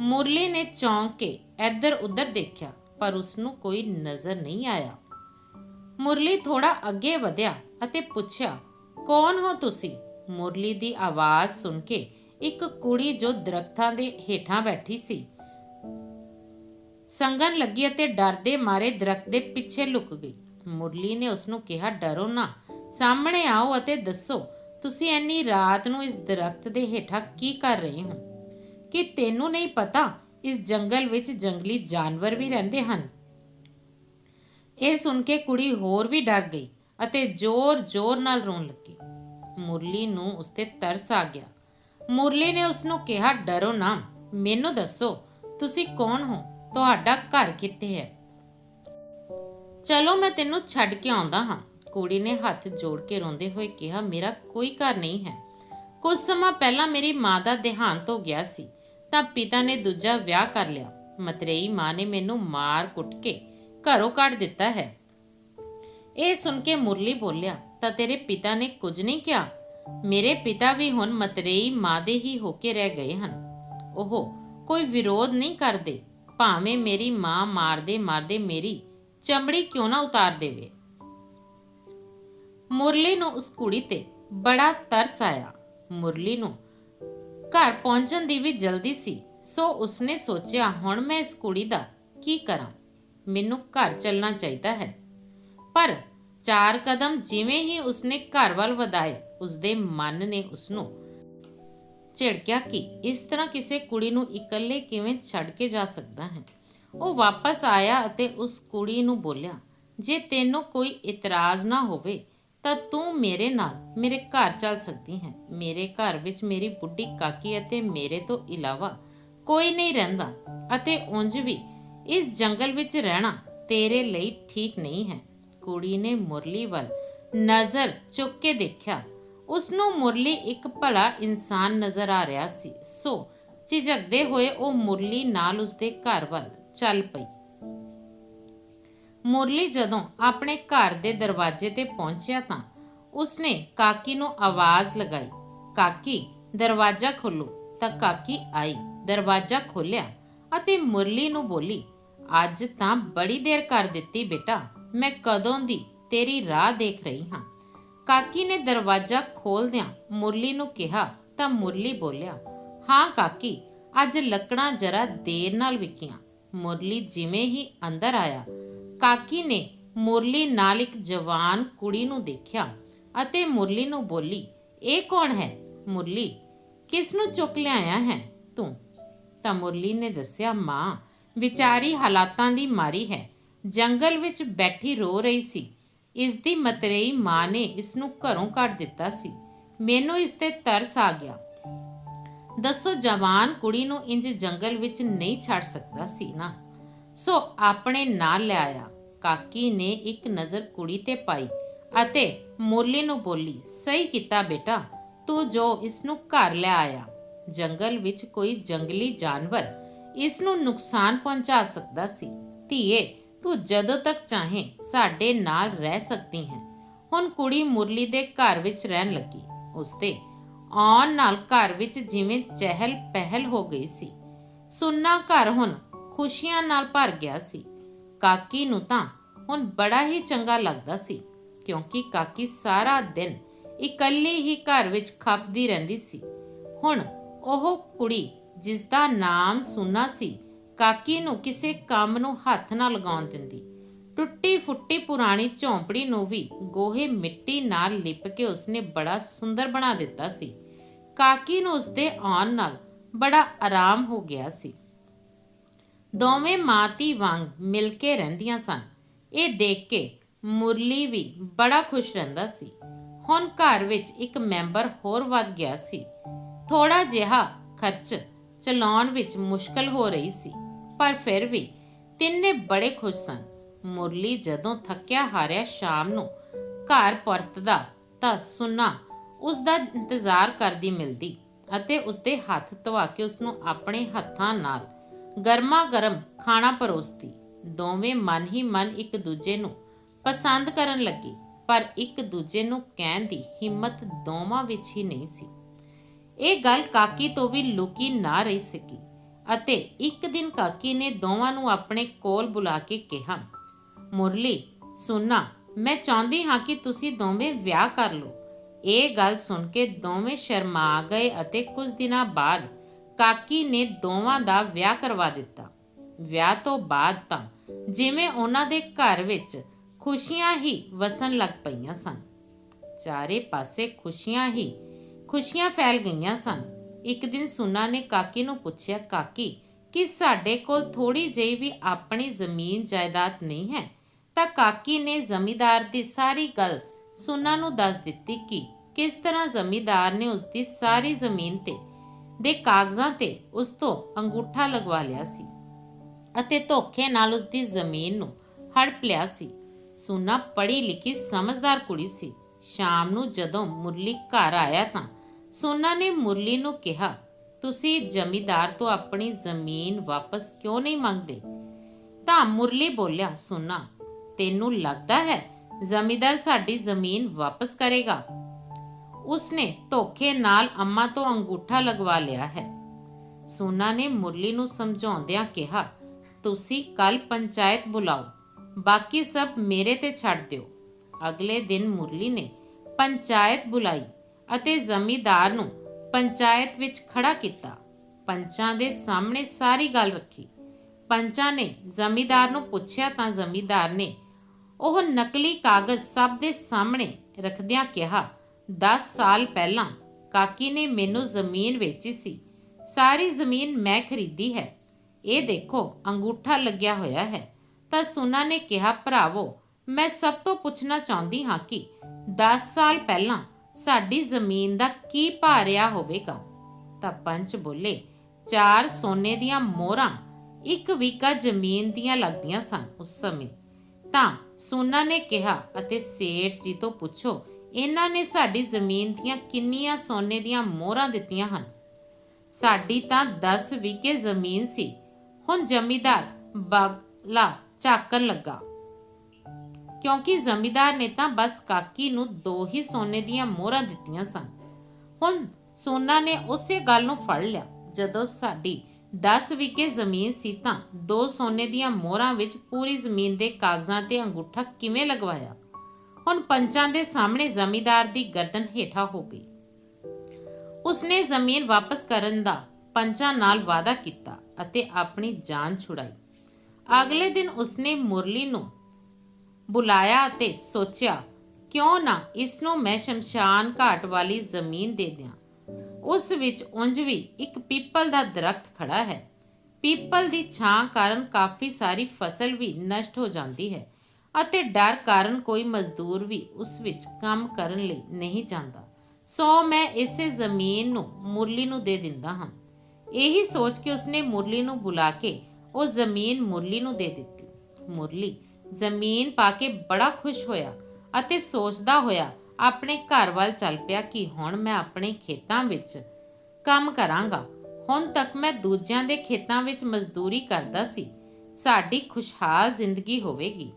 ਮੁਰਲੀ ਨੇ ਚੌਂਕ ਕੇ ਇੱਧਰ ਉੱਧਰ ਦੇਖਿਆ। ਪਰ ਉਸ ਨੂੰ ਕੋਈ ਨਜ਼ਰ ਨਹੀਂ ਆਇਆ। ਮੁਰਲੀ ਥੋੜਾ ਅੱਗੇ ਵਧਿਆ ਅਤੇ ਪੁੱਛਿਆ, ਕੌਣ ਹੋ ਤੁਸੀਂ? ਮੁਰਲੀ ਦੀ ਆਵਾਜ਼ ਸੁਣ ਕੇ ਇੱਕ ਕੁੜੀ ਜੋ ਦਰਖਤਾਂ ਦੇ ਹੇਠਾਂ ਬੈਠੀ ਸੀ ਸੰਗਨ ਲੱਗੀ ਅਤੇ ਡਰਦੇ ਮਾਰੇ ਦਰਖਤ ਦੇ ਪਿੱਛੇ ਲੁਕ ਗਈ। ਮੁਰਲੀ ਨੇ ਉਸ ਨੂੰ ਕਿਹਾ, ਡਰੋ ਨਾ, ਸਾਹਮਣੇ ਆਓ ਅਤੇ ਦੱਸੋ, ਤੁਸੀਂ ਇੰਨੀ ਰਾਤ ਨੂੰ ਇਸ ਦਰਖਤ ਦੇ ਹੇਠਾਂ ਕੀ ਕਰ ਰਹੇ ਹੋ? ਕਿ ਤੈਨੂੰ ਨਹੀਂ ਪਤਾ ਇਸ ਜੰਗਲ ਵਿੱਚ ਜੰਗਲੀ ਜਾਨਵਰ ਵੀ ਰਹਿੰਦੇ ਹਨ। ਇਹ ਸੁਣ ਕੇ ਕੁੜੀ ਹੋਰ ਵੀ ਡਰ ਗਈ ਅਤੇ ਜ਼ੋਰ-ਜ਼ੋਰ ਨਾਲ ਰੋਣ ਲੱਗੀ। ਮੁਰਲੀ ਨੂੰ ਉਸ ਤੇ ਤਰਸ ਆ ਗਿਆ। ਮੁਰਲੀ ਨੇ ਉਸ ਨੂੰ ਕਿਹਾ, ਡਰੋ ਨਾ। ਮੈਨੂੰ ਦੱਸੋ, ਤੁਸੀਂ ਕੌਣ ਹੋ? ਤੁਹਾਡਾ ਘਰ ਕਿੱਥੇ ਹੈ? ਚਲੋ, ਮੈਂ ਤੈਨੂੰ ਛੱਡ ਕੇ ਆਉਂਦਾ ਹਾਂ। ਕੁੜੀ ਨੇ ਹੱਥ ਜੋੜ ਕੇ ਰੋਂਦੇ ਹੋਏ ਕਿਹਾ, ਮੇਰਾ ਕੋਈ ਘਰ ਨਹੀਂ ਹੈ। ਕੁਝ ਸਮਾਂ ਪਹਿਲਾਂ ਮੇਰੀ ਮਾਂ ਦਾ ਦੇਹਾਂਤ ਹੋ ਗਿਆ ਸੀ। ਤਾਂ ਪਿਤਾ ਨੇ ਦੂਜਾ ਵਿਆਹ ਕਰ ਲਿਆ। ਮਤਰੇਈ ਮਾਂ ਨੇ ਮੈਨੂੰ ਮਾਰ ਕੁੱਟ ਕੇ ਘਰੋਂ ਕੱਢ ਦਿੱਤਾ ਹੈ। ਇਹ ਸੁਣ ਕੇ ਮੁਰਲੀ ਬੋਲਿਆ, ਤਾਂ ਤੇਰੇ ਪਿਤਾ ਨੇ ਕੁਝ ਨਹੀਂ ਕਿਹਾ? ਮੇਰੇ ਪਿਤਾ ਵੀ ਹੁਣ ਮਤਰੇਈ ਮਾਂ ਦੇ ਹੀ ਹੋ ਕੇ ਰਹਿ ਗਏ ਹਨ। ਉਹ ਕੋਈ ਵਿਰੋਧ ਨਹੀਂ ਕਰਦੇ। ਭਾਵੇਂ ਮੇਰੀ ਮਾਂ ਮਾਰਦੇ ਮਾਰਦੇ ਮੇਰੀ ਚਮੜੀ ਕਿਉਂ ਨਾ ਉਤਾਰ ਦੇਵੇ? ਮੁਰਲੀ ਨੂੰ ਉਸ ਕੁੜੀ ਤੇ ਬੜਾ ਤਰਸ ਆਇਆ। ਮੁਰਲੀ ਨੂੰ ਘਰ ਪਹੁੰਚਣ ਦੀ ਵੀ ਜਲਦੀ ਸੀ। ਸੋ ਉਸਨੇ ਸੋਚਿਆ, ਹੁਣ ਮੈਂ ਇਸ ਕੁੜੀ ਦਾ ਕੀ ਕਰਾਂ? ਮੈਨੂੰ ਘਰ ਚੱਲਣਾ ਚਾਹੀਦਾ ਹੈ। ਪਰ ਚਾਰ ਕਦਮ ਜਿਵੇਂ ਹੀ ਉਸਨੇ ਘਰ ਵੱਲ ਵਧਾਏ, ਉਸਦੇ ਮਨ ਨੇ ਉਸਨੂੰ ਝਿੜਕਿਆ ਕਿ ਇਸ ਤਰ੍ਹਾਂ ਕਿਸੇ ਕੁੜੀ ਨੂੰ ਇਕੱਲੇ ਕਿਵੇਂ ਛੱਡ ਕੇ ਜਾ ਸਕਦਾ ਹੈ। ਉਹ ਵਾਪਸ ਆਇਆ ਅਤੇ ਉਸ ਕੁੜੀ ਨੂੰ ਬੋਲਿਆ, ਜੇ ਤੈਨੂੰ ਕੋਈ ਇਤਰਾਜ਼ ਨਾ ਹੋਵੇ ਤਾਂ ਤੂੰ ਮੇਰੇ ਨਾਲ, ਮੇਰੇ ਘਰ ਚੱਲ ਸਕਦੀ ਹੈ। ਮੇਰੇ ਘਰ ਵਿੱਚ ਮੇਰੀ ਬੁੱਢੀ ਕਾਕੀ ਅਤੇ ਮੇਰੇ ਤੋਂ ਇਲਾਵਾ ਕੋਈ ਨਹੀਂ ਰਹਿੰਦਾ ਅਤੇ ਉਂਝ ਵੀ ਇਸ ਜੰਗਲ ਵਿੱਚ ਰਹਿਣਾ ਤੇਰੇ ਲਈ ਠੀਕ ਨਹੀਂ ਹੈ। ਕੁੜੀ ਨੇ ਮੁਰਲੀ ਵੱਲ ਨਜ਼ਰ ਚੁੱਕ ਕੇ ਦੇਖਿਆ। ਉਸ ਨੂੰ ਮੁਰਲੀ ਇੱਕ ਭਲਾ ਇਨਸਾਨ ਨਜ਼ਰ ਆ ਰਿਹਾ ਸੀ। ਸੋ ਝਿਜਕਦੇ ਹੋਏ ਉਹ ਮੁਰਲੀ ਨਾਲ ਉਸਦੇ ਘਰ ਵੱਲ ਚੱਲ ਪਈ। ਮੁਰਲੀ ਜਦੋਂ ਆਪਣੇ ਘਰ ਦੇ ਦਰਵਾਜ਼ੇ ਤੇ ਪਹੁੰਚਿਆ ਤਾਂ ਉਸਨੇ ਕਾਕੀ ਨੂੰ ਆਵਾਜ਼ ਲਗਾਈ, ਕਾਕੀ, ਦਰਵਾਜ਼ਾ ਖੋਲੋ ਤਾਂ ਕਾਕੀ ਆਈ, ਦਰਵਾਜ਼ਾ ਖੋਲਿਆ ਅਤੇ ਮੁਰਲੀ ਨੂੰ ਬੋਲੀ, ਅੱਜ ਤਾਂ ਬੜੀ ਦੇਰ ਕਰ ਦਿੱਤੀ ਬੇਟਾ, ਮੈਂ ਕਦੋਂ ਦੀ ਤੇਰੀ ਰਾਹ ਦੇਖ ਰਹੀ ਹਾਂ। ਕਾਕੀ ਨੇ ਦਰਵਾਜ਼ਾ ਖੋਲਦਿਆਂ ਮੁਰਲੀ ਨੂੰ ਕਿਹਾ, ਤਾਂ ਮੁਰਲੀ ਬੋਲਿਆ, ਹਾਂ ਕਾਕੀ, ਅੱਜ ਲੱਕੜਾਂ ਜਰਾ ਦੇਰ ਨਾਲ ਵਿਕੀਆਂ। ਮੁਰਲੀ ਜਿਵੇਂ ਹੀ ਅੰਦਰ ਆਇਆ ਕਾਕੀ ਨੇ ਮੁਰਲੀ ਨਾਲ ਇੱਕ ਜਵਾਨ ਕੁੜੀ ਨੂੰ ਦੇਖਿਆ ਅਤੇ ਮੁਰਲੀ ਨੂੰ ਬੋਲੀ, ਇਹ ਕੌਣ ਹੈ? ਮੁਰਲੀ, ਕਿਸ ਨੂੰ ਚੁੱਕ ਲਿਆਇਆ ਹੈ ਤੂੰ? ਤਾਂ ਮੁਰਲੀ ਨੇ ਦੱਸਿਆ, ਮਾਂ, ਵਿਚਾਰੀ ਹਾਲਾਤਾਂ ਦੀ ਮਾਰੀ ਹੈ। ਜੰਗਲ ਵਿੱਚ ਬੈਠੀ ਰੋ ਰਹੀ ਸੀ। ਇਸ ਦੀ ਮਤਰੇਈ ਮਾਂ ਨੇ ਇਸ ਨੂੰ ਘਰੋਂ ਕੱਢ ਦਿੱਤਾ ਸੀ। ਮੈਨੂੰ ਇਸ ਤੇ ਤਰਸ ਆ ਗਿਆ। ਦੱਸੋ, ਜਵਾਨ ਕੁੜੀ ਨੂੰ ਇੰਜ ਜੰਗਲ ਵਿੱਚ ਨਹੀਂ ਛੱਡ ਸਕਦਾ ਸੀ ਨਾ? ਸੋ ਆਪਣੇ ਨਾਲ ਲੈ ਆਇਆ। ਕਾਕੀ ਨੇ ਇੱਕ ਨਜ਼ਰ ਕੁੜੀ ਤੇ ਪਾਈ ਅਤੇ ਮੁਰਲੀ ਨੂੰ ਬੋਲੀ, ਸਹੀ ਕੀਤਾ ਬੇਟਾ, ਤੂੰ ਜੋ ਇਸ ਨੂੰ ਘਰ ਲੈ ਆਇਆ। ਜੰਗਲ ਵਿੱਚ ਕੋਈ ਜੰਗਲੀ ਜਾਨਵਰ ਇਸ ਨੂੰ ਨੁਕਸਾਨ ਪਹੁੰਚਾ ਸਕਦਾ ਸੀ। ਧੀਏ, ਤੂੰ ਜਦੋਂ ਤੱਕ ਚਾਹੇ ਸਾਡੇ ਨਾਲ ਰਹਿ ਸਕਦੀ ਹੈ। ਹੁਣ ਕੁੜੀ ਮੁਰਲੀ ਦੇ ਘਰ ਵਿੱਚ ਰਹਿਣ ਲੱਗੀ। ਉਸਦੇ ਆਉਣ ਨਾਲ ਘਰ ਵਿੱਚ ਜਿਵੇਂ ਚਹਿਲ ਪਹਿਲ ਹੋ ਗਈ ਸੀ। ਸੁੰਨਾ ਘਰ ਹੁਣ ਖੁਸ਼ੀਆਂ ਨਾਲ ਭਰ ਗਿਆ ਸੀ। ਕਾਕੀ ਨੂੰ ਤਾਂ ਹੁਣ ਬੜਾ ਹੀ ਚੰਗਾ ਲੱਗਦਾ ਸੀ, ਕਿਉਂਕਿ ਕਾਕੀ ਸਾਰਾ ਦਿਨ ਇਕੱਲੀ ਹੀ ਘਰ ਵਿੱਚ ਖੱਪਦੀ ਰਹਿੰਦੀ ਸੀ। ਹੁਣ ਉਹ ਕੁੜੀ ਜਿਸ ਦਾ ਨਾਮ ਸੁਨਾ ਸੀ, ਕਾਕੀ ਨੂੰ ਕਿਸੇ ਕੰਮ ਨੂੰ ਹੱਥ ਨਾ ਲਗਾਉਣ ਦਿੰਦੀ। ਟੁੱਟੀ ਫੁੱਟੀ ਪੁਰਾਣੀ ਝੌਂਪੜੀ ਨੂੰ ਵੀ ਗੋਹੇ ਮਿੱਟੀ ਨਾਲ ਲਿਪ ਕੇ ਉਸਨੇ ਬੜਾ ਸੁੰਦਰ ਬਣਾ ਦਿੱਤਾ ਸੀ। ਕਾਕੀ ਨੂੰ ਉਸਦੇ ਆਉਣ ਨਾਲ ਬੜਾ ਆਰਾਮ ਹੋ ਗਿਆ ਸੀ। ਦੋਵੇਂ ਮਾਂ ਧੀ ਵਾਂਗ ਮਿਲ ਕੇ ਰਹਿੰਦੀਆਂ ਸਨ। ਇਹ ਦੇਖ ਕੇ ਮੁਰਲੀ ਵੀ ਬੜਾ ਖੁਸ਼ ਰਹਿੰਦਾ ਸੀ। ਹੁਣ ਘਰ ਵਿੱਚ ਇੱਕ ਮੈਂਬਰ ਹੋਰ ਵੱਧ ਗਿਆ ਸੀ। ਥੋੜਾ ਜਿਹਾ ਖਰਚ ਚਲਾਉਣ ਵਿੱਚ ਮੁਸ਼ਕਲ ਹੋ ਰਹੀ ਸੀ, ਪਰ ਫਿਰ ਵੀ ਤਿੰਨੇ ਬੜੇ ਖੁਸ਼ ਸਨ। ਮੁਰਲੀ ਜਦੋਂ ਥੱਕਿਆ ਹਾਰਿਆ ਸ਼ਾਮ ਨੂੰ ਘਰ ਪਰਤਦਾ ਤਾਂ ਸੁਨਾ ਉਸ ਦਾ ਇੰਤਜ਼ਾਰ ਕਰਦੀ ਮਿਲਦੀ ਅਤੇ ਉਸਦੇ ਹੱਥ ਧਵਾ ਕੇ ਉਸ ਨੂੰ ਆਪਣੇ ਹੱਥਾਂ ਨਾਲ ਗਰਮਾ ਗਰਮ ਖਾਣਾ ਪਰੋਸਦੀ ਦੋਵੇਂ ਮਨ ਹੀ ਮਨ ਇੱਕ ਦੂਜੇ ਨੂੰ ਪਸੰਦ ਕਰਨ ਲੱਗੇ, ਪਰ ਇੱਕ ਦੂਜੇ ਨੂੰ ਕਹਿਣ ਦੀ ਹਿੰਮਤ ਦੋਵਾਂ ਵਿੱਚ ਹੀ ਨਹੀਂ ਸੀ। ਇਹ ਗੱਲ ਕਾਕੀ ਤੋਂ ਵੀ ਲੁਕੀ ਨਾ ਰਹੀ ਸਕੀ ਅਤੇ ਇੱਕ ਦਿਨ ਕਾਕੀ ਨੇ ਦੋਵਾਂ ਨੂੰ ਆਪਣੇ ਕੋਲ ਬੁਲਾ ਕੇ ਕਿਹਾ, ਮੁਰਲੀ, ਸੁਣਨਾ, ਮੈਂ ਚਾਹੁੰਦੀ ਹਾਂ ਕਿ ਤੁਸੀਂ ਦੋਵੇਂ ਵਿਆਹ ਕਰ ਲਓ। ਇਹ ਗੱਲ ਸੁਣ ਕੇ ਦੋਵੇਂ ਸ਼ਰਮਾ ਗਏ ਅਤੇ ਕੁਝ ਦਿਨਾਂ ਬਾਅਦ ਕਾਕੀ ਨੇ ਦੋਵਾਂ ਦਾ ਵਿਆਹ ਕਰਵਾ ਦਿੱਤਾ। ਵਿਆਹ ਤੋਂ ਬਾਅਦ ਤਾਂ ਜਿਵੇਂ ਉਹਨਾਂ ਦੇ ਘਰ ਵਿੱਚ ਖੁਸ਼ੀਆਂ ਹੀ ਵਸਣ ਲੱਗ ਪਈਆਂ ਸਨ, ਚਾਰੇ ਪਾਸੇ ਖੁਸ਼ੀਆਂ ਹੀ ਖੁਸ਼ੀਆਂ ਫੈਲ ਗਈਆਂ ਸਨ। ਇੱਕ ਦਿਨ ਸੁਨਾ ਨੇ ਕਾਕੀ ਨੂੰ ਪੁੱਛਿਆ, ਕਾਕੀ, ਕਿ ਸਾਡੇ ਕੋਲ ਥੋੜੀ ਜਿਹੀ ਵੀ ਆਪਣੀ ਜ਼ਮੀਨ ਜਾਇਦਾਦ ਨਹੀਂ ਹੈ? ਤਾਂ ਕਾਕੀ ਨੇ ਜ਼ਮੀਦਾਰ ਦੀ ਸਾਰੀ ਗੱਲ ਸੁਨਾ ਨੂੰ ਦੱਸ ਦਿੱਤੀ ਕਿ ਕਿਸ ਤਰ੍ਹਾਂ ਜ਼ਮੀਦਾਰ ਨੇ ਉਸ ਦੀ ਸਾਰੀ ਜ਼ਮੀਨ ਤੇ ਦੇ ਕਾਗਜ਼ਾਂ ਤੇ ਉਸ ਤੋਂ ਅੰਗੂਠਾ ਲਗਵਾ ਲਿਆ ਸੀ ਅਤੇ ਧੋਖੇ ਨਾਲ ਉਸ ਦੀ ਜ਼ਮੀਨ ਨੂੰ ਹੜਪ ਲਿਆ ਸੀ। ਸੁਨਾ ਪੜ੍ਹੀ ਲਿਖੀ ਸਮਝਦਾਰ ਕੁੜੀ ਸੀ। ਸ਼ਾਮ ਨੂੰ ਜਦੋਂ ਮੁਰਲੀ ਘਰ ਆਇਆ ਤਾਂ ਸੋਨਾ ਨੇ ਮੁਰਲੀ ਨੂੰ ਕਿਹਾ, ਤੁਸੀਂ ਜ਼ਮੀਦਾਰ ਤੋਂ ਆਪਣੀ ਜ਼ਮੀਨ ਵਾਪਸ ਕਿਉਂ ਨਹੀਂ ਮੰਗਦੇ? ਤਾਂ ਮੁਰਲੀ ਬੋਲਿਆ, ਸੋਨਾ, ਤੈਨੂੰ ਲੱਗਦਾ ਹੈ ਜ਼ਮੀਦਾਰ ਸਾਡੀ ਜ਼ਮੀਨ ਵਾਪਸ ਕਰੇਗਾ? ਉਸਨੇ ਧੋਖੇ ਨਾਲ ਅੰਮਾ ਤੋਂ ਅੰਗੂਠਾ ਲਗਵਾ ਲਿਆ ਹੈ। ਸੋਨਾ ਨੇ ਮੁਰਲੀ ਨੂੰ ਸਮਝਾਉਂਦਿਆਂ ਕਿਹਾ, ਤੁਸੀਂ ਕੱਲ ਪੰਚਾਇਤ ਬੁਲਾਓ, ਬਾਕੀ ਸਭ ਮੇਰੇ ਤੇ ਛੱਡ ਦਿਓ। ਅਗਲੇ ਦਿਨ ਮੁਰਲੀ ਨੇ ਪੰਚਾਇਤ ਬੁਲਾਈ ਅਤੇ ਜ਼ਮੀਦਾਰ ਨੂੰ ਪੰਚਾਇਤ ਵਿੱਚ ਖੜਾ ਕੀਤਾ। ਪੰਚਾਂ ਦੇ ਸਾਹਮਣੇ ਸਾਰੀ ਗੱਲ ਰੱਖੀ। ਪੰਚਾਂ ਨੇ ਜ਼ਮੀਦਾਰ ਨੂੰ ਪੁੱਛਿਆ ਤਾਂ ਜ਼ਮੀਦਾਰ ਨੇ ਉਹ ਨਕਲੀ ਕਾਗਜ਼ ਸਭ ਦੇ ਸਾਹਮਣੇ ਰੱਖਦਿਆਂ ਕਿਹਾ 10 ਸਾਲ ਪਹਿਲਾਂ ਕਾਕੀ ਨੇ ਮੈਨੂੰ ਜ਼ਮੀਨ ਵੇਚੀ ਸੀ। ਸਾਰੀ ਜ਼ਮੀਨ ਮੈਂ ਖਰੀਦੀ ਹੈ। ਇਹ ਦੇਖੋ ਅੰਗੂਠਾ ਲੱਗਿਆ ਹੋਇਆ ਹੈ। ਤਾਂ ਸੁਨਾ ਨੇ ਕਿਹਾ, ਭਰਾਵੋ, ਮੈਂ ਸਭ ਤੋਂ ਪੁੱਛਣਾ ਚਾਹੁੰਦੀ ਹਾਂ ਕਿ 10 ਸਾਲ ਪਹਿਲਾਂ ਸਾਡੀ ਜ਼ਮੀਨ ਦਾ ਕੀ ਭਾਅ ਰਿਹਾ ਹੋਵੇਗਾ? ਤਾਂ ਪੰਚ ਬੋਲੇ, ਚਾਰ ਸੋਨੇ ਦੀਆਂ ਮੋਹਰਾਂ ਇੱਕ ਵੀਕਾ ਜ਼ਮੀਨ ਦੀਆਂ ਲੱਗਦੀਆਂ ਸਨ ਉਸ ਸਮੇਂ। ਤਾਂ ਸੋਨਾ ਨੇ ਕਿਹਾ, ਅਤੇ ਸੇਠ ਜੀ ਤੋਂ ਪੁੱਛੋ ਇਹਨਾਂ ਨੇ ਸਾਡੀ ਜ਼ਮੀਨ ਦੀਆਂ ਕਿੰਨੀਆਂ ਸੋਨੇ ਦੀਆਂ ਮੋਹਰਾਂ ਦਿੱਤੀਆਂ ਹਨ। ਸਾਡੀ ਤਾਂ 10 ਵਿਕੇ ਜ਼ਮੀਨ ਸੀ। ਹੁਣ ਜ਼ਮੀਦਾਰ ਬਗਲਾ ਝਾਕਣ ਲੱਗਾ। ਕਿਉਂਕਿ ਜ਼ਮੀਦਾਰ ਨੇ ਤਾਂ ਬਸ ਕਾਕੀ ਨੂੰ ਦੋ ਹੀ ਸੋਨੇ ਦੀਆਂ ਮੋਹਰਾਂ ਦਿੱਤੀਆਂ ਸਨ। ਹੁਣ ਸੋਨਾ ਨੇ ਉਸੇ ਗੱਲ ਨੂੰ ਫੜ ਲਿਆ। ਜਦੋਂ ਸਾਡੀ 10 ਵਿਕੇ ਜ਼ਮੀਨ ਸੀ ਤਾਂ ਦੋ ਸੋਨੇ ਦੀਆਂ ਮੋਹਰਾਂ ਵਿੱਚ ਪੂਰੀ ਜ਼ਮੀਨ ਦੇ ਕਾਗਜ਼ਾਂ ਤੇ ਅੰਗੂਠਾ ਕਿਵੇਂ ਲਗਵਾਇਆ? ਹੁਣ ਪੰਚਾਂ ਦੇ ਸਾਹਮਣੇ ਜ਼ਮੀਦਾਰ ਦੀ ਗਰਦਨ ਹੇਠਾਂ ਹੋ ਗਈ। ਉਸਨੇ ਜ਼ਮੀਨ ਵਾਪਸ ਕਰਨ ਦਾ ਪੰਚਾਂ ਨਾਲ ਵਾਅਦਾ ਕੀਤਾ ਅਤੇ ਆਪਣੀ ਜਾਨ ਛੁਡਾਈ। ਅਗਲੇ ਦਿਨ ਉਸਨੇ ਮੁਰਲੀ ਨੂੰ ਬੁਲਾਇਆ ਅਤੇ ਸੋਚਿਆ, ਕਿਉਂ ਨਾ ਇਸ ਨੂੰ ਮੈਂ ਸ਼ਮਸ਼ਾਨ ਘਾਟ ਵਾਲੀ ਜ਼ਮੀਨ ਦੇ ਦਿਆਂ। ਉਸ ਵਿੱਚ ਉਂਝ ਵੀ ਇੱਕ ਪੀਪਲ ਦਾ ਦਰਖਤ ਖੜਾ ਹੈ। ਪੀਪਲ ਦੀ ਛਾਂ ਕਾਰਨ ਕਾਫੀ ਸਾਰੀ ਫਸਲ ਵੀ ਨਸ਼ਟ ਹੋ ਜਾਂਦੀ ਹੈ। ਅਤੇ ਡਰ ਕਾਰਨ ਕੋਈ ਮਜ਼ਦੂਰ ਵੀ ਉਸ ਵਿੱਚ ਕੰਮ ਕਰਨ ਲਈ ਨਹੀਂ ਜਾਂਦਾ। ਸੋ ਮੈਂ ਇਸੇ ਜ਼ਮੀਨ ਨੂੰ ਮੁਰਲੀ ਨੂੰ ਦੇ ਦਿੰਦਾ ਹਾਂ। ਇਹੀ ਸੋਚ ਕੇ ਉਸਨੇ ਮੁਰਲੀ ਨੂੰ ਬੁਲਾ ਕੇ ਉਹ ਜ਼ਮੀਨ ਮੁਰਲੀ ਨੂੰ ਦੇ ਦਿੱਤੀ। ਮੁਰਲੀ ਜ਼ਮੀਨ ਪਾ ਕੇ ਬੜਾ ਖੁਸ਼ ਹੋਇਆ ਅਤੇ ਸੋਚਦਾ ਹੋਇਆ, ਆਪਣੇ ਘਰ ਵੱਲ ਚੱਲ ਪਿਆ ਕਿ ਹੁਣ ਮੈਂ ਆਪਣੇ ਖੇਤਾਂ ਵਿੱਚ ਕੰਮ ਕਰਾਂਗਾ। ਹੁਣ ਤੱਕ ਮੈਂ ਦੂਜਿਆਂ ਦੇ ਖੇਤਾਂ ਵਿੱਚ ਮਜ਼ਦੂਰੀ ਕਰਦਾ ਸੀ। ਸਾਡੀ ਖੁਸ਼ਹਾਲ ਜ਼ਿੰਦਗੀ ਹੋਵੇਗੀ।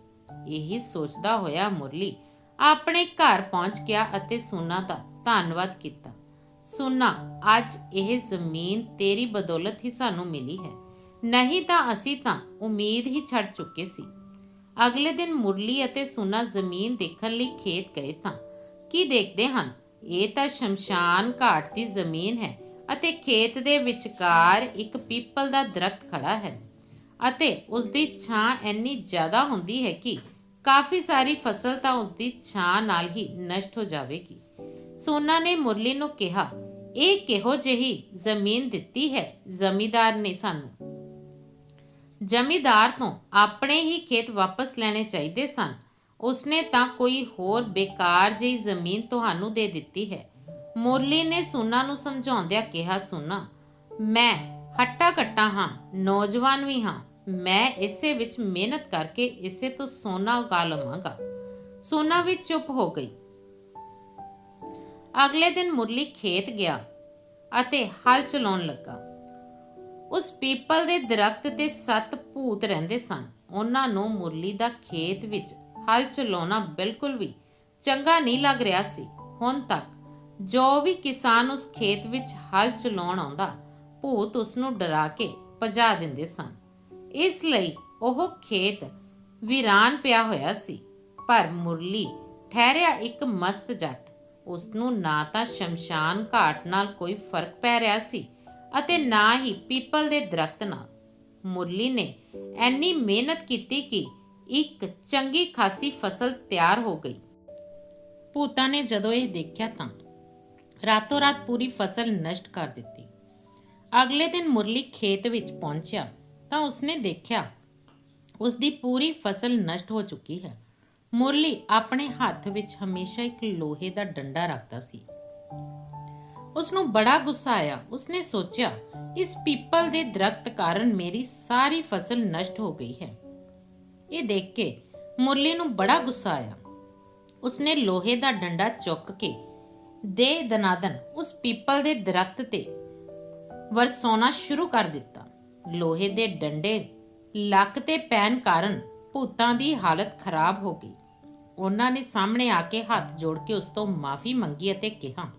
ਇਹੀ ਸੋਚਦਾ ਹੋਇਆ ਮੁਰਲੀ ਆਪਣੇ ਘਰ ਪਹੁੰਚ ਗਿਆ ਅਤੇ ਸੁਨਾ ਦਾ ਧੰਨਵਾਦ ਕੀਤਾ। ਸੁਨਾ, ਅੱਜ ਇਹ ਜ਼ਮੀਨ ਤੇਰੀ ਬਦੌਲਤ ਹੀ ਸਾਨੂੰ ਮਿਲੀ ਹੈ। ਨਹੀਂ ਤਾਂ ਅਸੀਂ ਤਾਂ ਉਮੀਦ ਹੀ ਛੱਡ ਚੁੱਕੇ ਸੀ। ਅਗਲੇ ਦਿਨ ਮੁਰਲੀ ਅਤੇ ਸੁਨਾ ਜ਼ਮੀਨ ਦੇਖਣ ਲਈ ਖੇਤ ਗਏ ਤਾਂ ਕੀ ਦੇਖਦੇ ਹਨ? ਇਹ ਤਾਂ ਸ਼ਮਸ਼ਾਨ ਘਾਟ ਦੀ ਜ਼ਮੀਨ ਹੈ ਅਤੇ ਖੇਤ ਦੇ ਵਿਚਕਾਰ ਇੱਕ ਪੀਪਲ ਦਾ ਦਰਖਤ ਖੜਾ ਹੈ ਅਤੇ ਉਸ ਦੀ ਛਾਂ ਇੰਨੀ ਜ਼ਿਆਦਾ ਹੁੰਦੀ ਹੈ ਕਿ ਕਾਫੀ ਸਾਰੀ ਫਸਲ ਤਾਂ ਉਸ ਦੀ ਛਾਂ ਨਾਲ ਹੀ ਨਸ਼ਟ ਹੋ ਜਾਵੇਗੀ। ਸੋਨਾ ਨੇ ਮੁਰਲੀ ਨੂੰ ਕਿਹਾ, ਇਹ ਕਿਹੋ ਜਿਹੀ ਜ਼ਮੀਨ ਦਿੱਤੀ ਹੈ? ਜ਼ਮੀਦਾਰ ਨੇ ਸਾਨੂੰ। ਜ਼ਮੀਦਾਰ ਤੋਂ ਆਪਣੇ ਹੀ ਖੇਤ ਵਾਪਸ ਲੈਣੇ ਚਾਹੀਦੇ ਸਨ। ਉਸਨੇ ਤਾਂ ਕੋਈ ਹੋਰ ਬੇਕਾਰ ਜਿਹੀ ਜ਼ਮੀਨ ਤੁਹਾਨੂੰ ਦੇ ਦਿੱਤੀ ਹੈ। ਮੁਰਲੀ ਨੇ ਸੋਨਾ ਨੂੰ ਸਮਝਾਉਂਦਿਆਂ ਕਿਹਾ, ਸੋਨਾ, ਮੈਂ ਹੱਟਾ ਕੱਟਾ ਹਾਂ, ਨੌਜਵਾਨ ਵੀ ਹਾਂ। ਮੈਂ ਇਸੇ ਵਿੱਚ ਮਿਹਨਤ ਕਰਕੇ ਇਸੇ ਤੋਂ ਸੋਨਾ ਉਗਾ ਲਵਾਂਗਾ। ਸੋਨਾ ਵੀ ਚੁੱਪ ਹੋ ਗਈ। ਅਗਲੇ ਦਿਨ ਮੁਰਲੀ ਖੇਤ ਗਿਆ ਅਤੇ ਹਲ ਚਲਾਉਣ ਲੱਗਾ। ਉਸ ਪੀਪਲ ਦੇ ਦਰਖਤ ਤੇ ਸੱਤ ਭੂਤ ਰਹਿੰਦੇ ਸਨ। ਉਹਨਾਂ ਨੂੰ ਮੁਰਲੀ ਦਾ ਖੇਤ ਵਿੱਚ ਹਲ ਚਲਾਉਣਾ ਬਿਲਕੁਲ ਵੀ ਚੰਗਾ ਨਹੀਂ ਲੱਗ ਰਿਹਾ ਸੀ। ਹੁਣ ਤੱਕ ਜੋ ਵੀ ਕਿਸਾਨ ਉਸ ਖੇਤ ਵਿੱਚ ਹਲ ਚਲਾਉਣ ਆਉਂਦਾ, ਭੂਤ ਉਸ ਨੂੰ ਡਰਾ ਕੇ ਭਜਾ ਦਿੰਦੇ ਸਨ। ਇਸ ਲਈ ਉਹ ਖੇਤ ਵੀਰਾਨ ਪਿਆ ਹੋਇਆ ਸੀ, ਪਰ ਮੁਰਲੀ ਠਹਿਰਿਆ ਇੱਕ ਮਸਤ ਜੱਟ। ਉਸ ਨੂੰ ਨਾ ਤਾਂ ਸ਼ਮਸ਼ਾਨ ਘਾਟ ਨਾਲ ਕੋਈ ਫ਼ਰਕ ਪੈ ਰਿਹਾ ਸੀ ਅਤੇ ਨਾ ਹੀ ਪੀਪਲ ਦੇ ਦਰਖਤ ਨਾਲ। ਮੁਰਲੀ ਨੇ ਐਨੀ ਮਿਹਨਤ ਕੀਤੀ ਕਿ ਇੱਕ ਚੰਗੀ ਖਾਸੀ ਫਸਲ ਤਿਆਰ ਹੋ ਗਈ। ਭੂਤਾਂ ਨੇ ਜਦੋਂ ਇਹ ਦੇਖਿਆ ਤਾਂ ਰਾਤੋਂ ਰਾਤ ਪੂਰੀ ਫਸਲ ਨਸ਼ਟ ਕਰ ਦਿੱਤੀ। ਅਗਲੇ ਦਿਨ ਮੁਰਲੀ ਖੇਤ ਵਿੱਚ ਪਹੁੰਚਿਆ। ਤਾਂ ਉਸਨੇ ਦੇਖਿਆ ਉਸ ਦੀ ਪੂਰੀ ਫਸਲ ਨਸ਼ਟ ਹੋ ਚੁੱਕੀ ਹੈ। ਮੁਰਲੀ ਆਪਣੇ ਹੱਥ ਵਿੱਚ ਹਮੇਸ਼ਾ ਇੱਕ ਲੋਹੇ ਦਾ ਡੰਡਾ ਰੱਖਦਾ ਸੀ। ਉਸ ਨੂੰ ਬੜਾ ਗੁੱਸਾ ਆਇਆ। ਉਸਨੇ ਸੋਚਿਆ, ਇਸ ਪੀਪਲ ਦੇ ਦਰਖਤ ਕਾਰਨ ਮੇਰੀ ਸਾਰੀ ਫਸਲ ਨਸ਼ਟ ਹੋ ਗਈ ਹੈ। ਇਹ ਦੇਖ ਕੇ ਮੁਰਲੀ ਨੂੰ ਬੜਾ ਗੁੱਸਾ ਆਇਆ। ਉਸਨੇ ਲੋਹੇ ਦਾ ਡੰਡਾ ਚੁੱਕ ਕੇ ਦੇ ਦਨਾਦਨ ਉਸ ਪੀਪਲ ਦੇ ਦਰਖਤ ਤੇ ਵਰਸੋਣਾ ਸ਼ੁਰੂ ਕਰ ਦਿੱਤਾ। ਲੋਹੇ ਦੇ ਡੰਡੇ, ਲੱਕ ਤੇ ਪੈਣ ਕਾਰਨ ਭੂਤਾਂ ਦੀ ਹਾਲਤ ਖਰਾਬ ਹੋ ਗਈ। ਉਹਨਾਂ ਨੇ ਸਾਹਮਣੇ ਆ ਕੇ ਹੱਥ ਜੋੜ ਕੇ ਉਸ ਤੋਂ ਮਾਫੀ ਮੰਗੀ ਅਤੇ ਕਿਹਾ,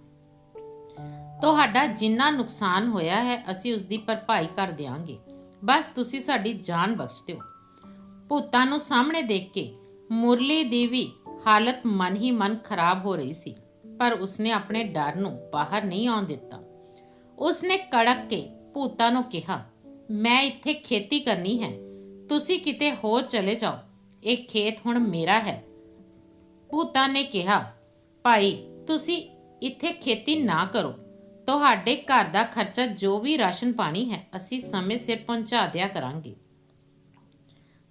ਤੁਹਾਡਾ ਜਿੰਨਾ ਨੁਕਸਾਨ ਹੋਇਆ ਹੈ, ਅਸੀਂ ਉਸ ਦੀ ਭਰਪਾਈ ਕਰ ਦਿਆਂਗੇ। ਬਸ ਤੁਸੀਂ ਸਾਡੀ ਜਾਨ ਬਖਸ਼ ਦਿਓ। ਭੂਤਾਂ ਨੂੰ ਸਾਹਮਣੇ ਦੇਖ ਕੇ ਮੁਰਲੀ ਦੀ ਵੀ ਹਾਲਤ ਮਨ ਹੀ ਮਨ ਖਰਾਬ ਹੋ ਰਹੀ ਸੀ, ਪਰ ਉਸਨੇ ਆਪਣੇ ਡਰ ਨੂੰ ਬਾਹਰ ਨਹੀਂ ਆਉਣ ਦਿੱਤਾ। ਉਸਨੇ ਕੜਕ ਕੇ ਭੂਤਾਂ ਨੂੰ ਕਿਹਾ ਮੈਂ ਇੱਥੇ ਖੇਤੀ ਕਰਨੀ ਹੈ। ਤੁਸੀਂ ਕਿਤੇ ਹੋਰ ਚਲੇ ਜਾਓ। ਇਹ ਖੇਤ ਹੁਣ ਮੇਰਾ ਹੈ। ਭੂਤਾਂ ਨੇ ਕਿਹਾ, ਭਾਈ, ਤੁਸੀਂ ਇੱਥੇ ਖੇਤੀ ਨਾ ਕਰੋ। ਤੁਹਾਡੇ ਘਰ ਦਾ ਖਰਚਾ ਜੋ ਵੀ ਰਾਸ਼ਨ ਪਾਣੀ ਹੈ, ਅਸੀਂ ਸਮੇਂ ਸਿਰ ਪਹੁੰਚਾ ਦਿਆ ਕਰਾਂਗੇ।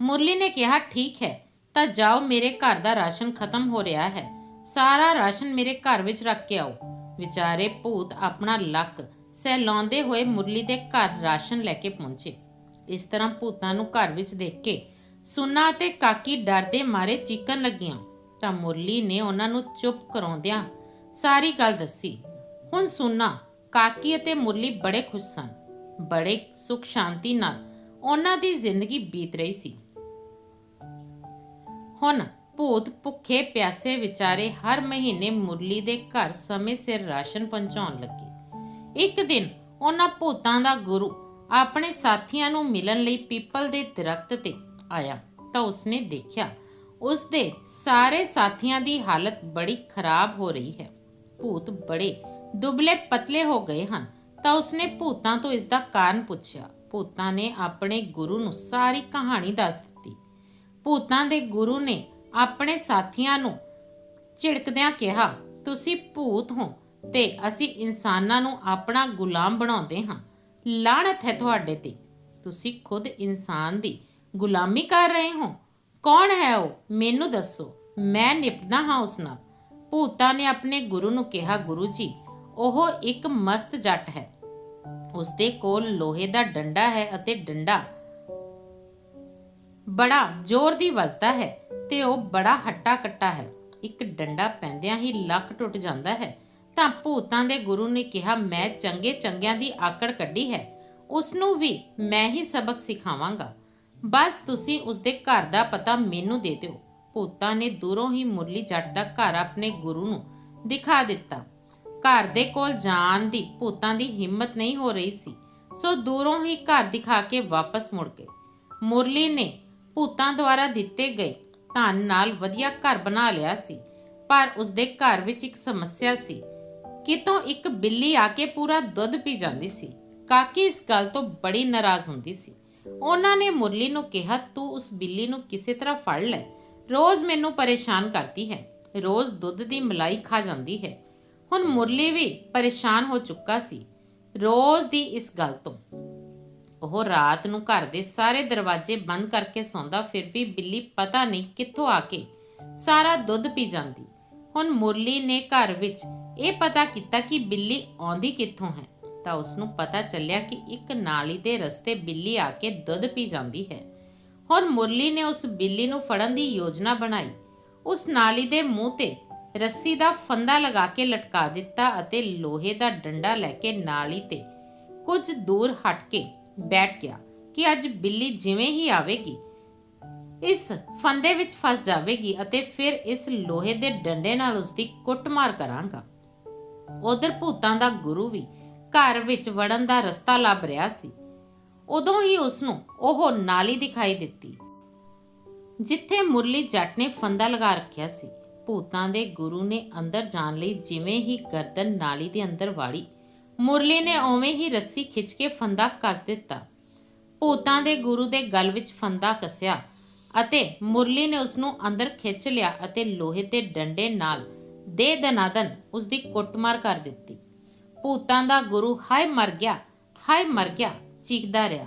ਮੁਰਲੀ ਨੇ ਕਿਹਾ, ਠੀਕ ਹੈ, ਤਾਂ ਜਾਓ, ਮੇਰੇ ਘਰ ਦਾ ਰਾਸ਼ਨ ਖਤਮ ਹੋ ਰਿਹਾ ਹੈ। ਸਾਰਾ ਰਾਸ਼ਨ ਮੇਰੇ ਘਰ ਵਿੱਚ ਰੱਖ ਕੇ ਆਓ। ਵਿਚਾਰੇ ਭੂਤ ਆਪਣਾ ਲੱਕ ਸਹਿਲਾਉਂਦੇ ਹੋਏ ਮੁਰਲੀ ਦੇ ਘਰ ਰਾਸ਼ਨ ਲੈ ਕੇ ਪਹੁੰਚੇ। ਇਸ ਤਰ੍ਹਾਂ ਭੂਤਾਂ ਨੂੰ ਘਰ ਵਿੱਚ ਦੇਖ ਕੇ ਸੁਨਾ ਤੇ ਕਾਕੀ ਡਰਦੇ ਮਾਰੇ ਚੀਕਣ ਲੱਗੀਆਂ। ਤਾਂ ਮੁਰਲੀ ਨੇ ਉਹਨਾਂ ਨੂੰ ਚੁੱਪ ਕਰਾਉਂਦਿਆਂ ਸਾਰੀ ਗੱਲ ਦੱਸੀ। ਹੁਣ ਸੁਨਾ, ਕਾਕੀ ਅਤੇ ਮੁਰਲੀ ਬੜੇ ਖੁਸ਼ ਸਨ। ਬੜੇ ਸੁਖ ਸ਼ਾਂਤੀ ਨਾਲ ਉਹਨਾਂ ਦੀ ਜ਼ਿੰਦਗੀ ਬੀਤ ਰਹੀ ਸੀ। ਹੁਣ ਭੂਤ ਭੁੱਖੇ ਪਿਆਸੇ ਵਿਚਾਰੇ ਹਰ ਮਹੀਨੇ ਮੁਰਲੀ ਦੇ ਘਰ ਸਮੇਂ ਸਿਰ ਰਾਸ਼ਨ ਪਹੁੰਚਾਉਣ ਲੱਗੇ। ਇੱਕ ਦਿਨ ਉਹਨਾਂ ਭੂਤਾਂ ਦਾ ਗੁਰੂ ਆਪਣੇ ਸਾਥੀਆਂ ਨੂੰ ਮਿਲਣ ਲਈ ਪੀਪਲ ਦੇ ਦਰਖਤ ਤੇ ਆਇਆ ਤਾਂ ਉਸਨੇ ਦੇਖਿਆ, ਉਸਦੇ ਸਾਰੇ ਸਾਥੀਆਂ ਦੀ ਹਾਲਤ ਬੜੀ ਖਰਾਬ ਹੋ ਰਹੀ ਹੈ। ਭੂਤ ਬੜੇ ਦੁਬਲੇ ਪਤਲੇ ਹੋ ਗਏ ਹਨ ਤਾਂ ਉਸਨੇ ਭੂਤਾਂ ਤੋਂ ਇਸ ਦਾ ਕਾਰਨ ਪੁੱਛਿਆ। ਭੂਤਾਂ ਨੇ ਆਪਣੇ ਗੁਰੂ ਨੂੰ ਸਾਰੀ ਕਹਾਣੀ ਦੱਸ ਦਿੱਤੀ। ਭੂਤਾਂ ਦੇ ਗੁਰੂ ਨੇ ਆਪਣੇ ਸਾਥੀਆਂ ਨੂੰ ਝਿੜਕਦਿਆਂ ਕਿਹਾ, ਤੁਸੀਂ ਭੂਤ ਹੋ ਤੇ ਅਸੀਂ ਇਨਸਾਨਾਂ ਨੂੰ ਆਪਣਾ ਗੁਲਾਮ ਬਣਾਉਂਦੇ ਹਾਂ। ਲਾਹਣਤ ਹੈ ਤੁਹਾਡੇ ਤੇ। ਤੁਸੀਂ ਖੁਦ ਇਨਸਾਨ ਦੀ ਗੁਲਾਮੀ ਕਰ ਰਹੇ ਹੋ। ਕੌਣ ਹੈ ਉਹ? ਮੈਨੂੰ ਦੱਸੋ। ਮੈਂ ਨਿਪਟਦਾ ਹਾਂ ਉਸ ਨਾਲ। ਭੂਤਾਂ ਨੇ ਆਪਣੇ ਗੁਰੂ ਨੂੰ ਕਿਹਾ, ਗੁਰੂ ਜੀ, ਉਹ ਇੱਕ ਮਸਤ ਜੱਟ ਹੈ। ਉਸਦੇ ਕੋਲ ਲੋਹੇ ਦਾ ਡੰਡਾ ਹੈ ਅਤੇ ਡੰਡਾ ਬੜਾ ਜ਼ੋਰ ਦੀ ਵੱਜਦਾ ਹੈ ਤੇ ਉਹ ਬੜਾ ਹੱਟਾ ਕੱਟਾ ਹੈ। ਇੱਕ ਡੰਡਾ ਪੈਂਦਿਆਂ ਹੀ ਲੱਕ ਟੁੱਟ ਜਾਂਦਾ ਹੈ। ਤਾਂ ਭੂਤਾਂ ਦੇ ਗੁਰੂ ਨੇ ਕਿਹਾ, ਮੈਂ ਚੰਗੇ ਚੰਗਿਆਂ ਦੀ ਆਕੜ ਕੱਢੀ ਹੈ। ਉਸ ਨੂੰ ਵੀ ਮੈਂ ਹੀ ਸਬਕ ਸਿਖਾਵਾਂਗਾ। ਬਸ ਤੁਸੀਂ ਉਸਦੇ ਘਰ ਦਾ ਪਤਾ ਮੈਨੂੰ ਦੇ ਦਿਓ। ਭੂਤਾਂ ਨੇ ਦੂਰੋਂ ਹੀ ਮੁਰਲੀ ਜੱਟ ਦਾ ਘਰ ਆਪਣੇ ਗੁਰੂ ਨੂੰ ਦਿਖਾ ਦਿੱਤਾ। ਘਰ ਦੇ ਕੋਲ ਜਾਣ ਦੀ ਭੂਤਾਂ ਦੀ ਹਿੰਮਤ ਨਹੀਂ ਹੋ ਰਹੀ ਸੀ, ਸੋ ਦੂਰੋਂ ਹੀ ਘਰ ਦਿਖਾ ਕੇ ਵਾਪਸ ਮੁੜ ਗਏ। ਮੁਰਲੀ ਨੇ ਭੂਤਾਂ ਦੁਆਰਾ ਦਿੱਤੇ ਗਏ ਧਨ ਨਾਲ ਵਧੀਆ ਘਰ ਬਣਾ ਲਿਆ ਸੀ, ਪਰ ਉਸਦੇ ਘਰ ਵਿੱਚ ਇੱਕ ਸਮੱਸਿਆ ਸੀ। ਕਿਤੋਂ ਇੱਕ ਬਿੱਲੀ ਆ ਕੇ ਪੂਰਾ ਦੁੱਧ ਪੀ ਜਾਂਦੀ ਸੀ। ਕਾਕੀ ਇਸ ਗੱਲ ਤੋਂ ਬੜੀ ਨਾਰਾਜ਼ ਹੁੰਦੀ ਸੀ। ਉਹਨਾਂ ਨੇ ਮੁਰਲੀ ਨੂੰ ਕਿਹਾ, ਤੂੰ ਉਸ ਬਿੱਲੀ ਨੂੰ ਕਿਸੇ ਤਰ੍ਹਾਂ ਫੜ ਲੈ। ਰੋਜ਼ ਮੈਨੂੰ ਪਰੇਸ਼ਾਨ ਕਰਦੀ ਹੈ। ਰੋਜ਼ ਦੁੱਧ ਦੀ ਮਲਾਈ ਖਾ ਜਾਂਦੀ ਹੈ। ਹੁਣ ਮੁਰਲੀ ਵੀ ਪਰੇਸ਼ਾਨ ਹੋ ਚੁੱਕਾ ਸੀ, ਰੋਜ਼ ਦੀ ਇਸ ਗੱਲ ਤੋਂ। ਉਹ ਰਾਤ ਨੂੰ ਘਰ ਦੇ ਸਾਰੇ ਦਰਵਾਜ਼ੇ ਬੰਦ ਕਰਕੇ ਸੌਂਦਾ, ਫਿਰ ਵੀ ਬਿੱਲੀ ਪਤਾ ਨਹੀਂ ਕਿੱਥੋਂ ਆ ਕੇ ਸਾਰਾ ਦੁੱਧ ਪੀ ਜਾਂਦੀ। ਹੁਣ ਮੁਰਲੀ ਨੇ ਘਰ ਵਿੱਚ ਇਹ ਪਤਾ ਕੀਤਾ ਕਿ ਬਿੱਲੀ ਆਉਂਦੀ ਕਿੱਥੋਂ ਹੈ, ਤਾਂ ਉਸ ਨੂੰ ਪਤਾ ਚੱਲਿਆ ਕਿ ਇੱਕ ਨਾਲੀ ਦੇ ਰਸਤੇ ਬਿੱਲੀ ਆ ਕੇ ਦੁੱਧ ਪੀ ਜਾਂਦੀ ਹੈ। ਹੁਣ ਮੁਰਲੀ ਨੇ ਉਸ ਬਿੱਲੀ ਨੂੰ ਫੜਨ ਦੀ ਯੋਜਨਾ ਬਣਾਈ। ਉਸ ਨਾਲੀ ਦੇ ਮੂੰਹ ਤੇ ਰੱਸੀ ਦਾ ਫੰਦਾ ਲਗਾ ਕੇ ਲਟਕਾ ਦਿੱਤਾ ਅਤੇ ਲੋਹੇ ਦਾ ਡੰਡਾ ਲੈ ਕੇ ਨਾਲੀ ਤੇ ਕੁਝ ਦੂਰ ਹਟ ਕੇ ਬੈਠ ਗਿਆ ਕਿ ਅੱਜ ਬਿੱਲੀ ਜਿਵੇਂ ਹੀ ਆਵੇਗੀ, ਇਸ ਫੰਦੇ ਵਿੱਚ ਫਸ ਜਾਵੇਗੀ ਅਤੇ ਫਿਰ ਇਸ ਲੋਹੇ ਦੇ ਡੰਡੇ ਨਾਲ ਉਸ ਦੀ ਕੁੱਟਮਾਰ ਕਰਾਂਗਾ। ਉਧਰ ਭੂਤਾਂ ਦਾ ਗੁਰੂ ਵੀ ਘਰ ਵਿੱਚ ਵੜਨ ਦਾ ਰਸਤਾ ਲੱਭ ਰਿਹਾ ਸੀ। ਉਦੋਂ ਹੀ ਉਸ ਨੂੰ ਉਹ ਨਾਲੀ ਦਿਖਾਈ ਦਿੱਤੀ, ਜਿੱਥੇ ਮੁਰਲੀ ਜੱਟ ਨੇ ਫੰਦਾ ਲਗਾ ਰੱਖਿਆ ਸੀ। ਭੂਤਾਂ ਦੇ ਗੁਰੂ ਨੇ ਅੰਦਰ ਜਾਣ ਲਈ ਜਿਵੇਂ ਹੀ ਗਰਦਨ ਨਾਲੀ ਦੇ ਅੰਦਰ ਵਾੜੀ, ਮੁਰਲੀ ਨੇ ਉਵੇਂ ਹੀ ਰੱਸੀ ਖਿੱਚ ਕੇ ਫੰਦਾ ਕੱਸ ਦਿੱਤਾ। ਭੂਤਾਂ ਦੇ ਗੁਰੂ ਦੇ ਗਲ ਵਿੱਚ ਫੰਦਾ ਕੱਸਿਆ ਅਤੇ ਮੁਰਲੀ ਨੇ ਉਸ ਨੂੰ ਅੰਦਰ ਖਿੱਚ ਲਿਆ ਅਤੇ ਲੋਹੇ ਦੇ ਡੰਡੇ ਨਾਲ ਦੇ ਦਨਾਦਨ ਉਸ ਦੀ ਕੁੱਟਮਾਰ ਕਰ ਦਿੱਤੀ। ਭੂਤਾਂ ਦਾ ਗੁਰੂ ਹਾਏ ਮਰ ਗਿਆ, ਹਾਏ ਮਰ ਗਿਆ, ਚੀਕਦਾ ਰਿਹਾ।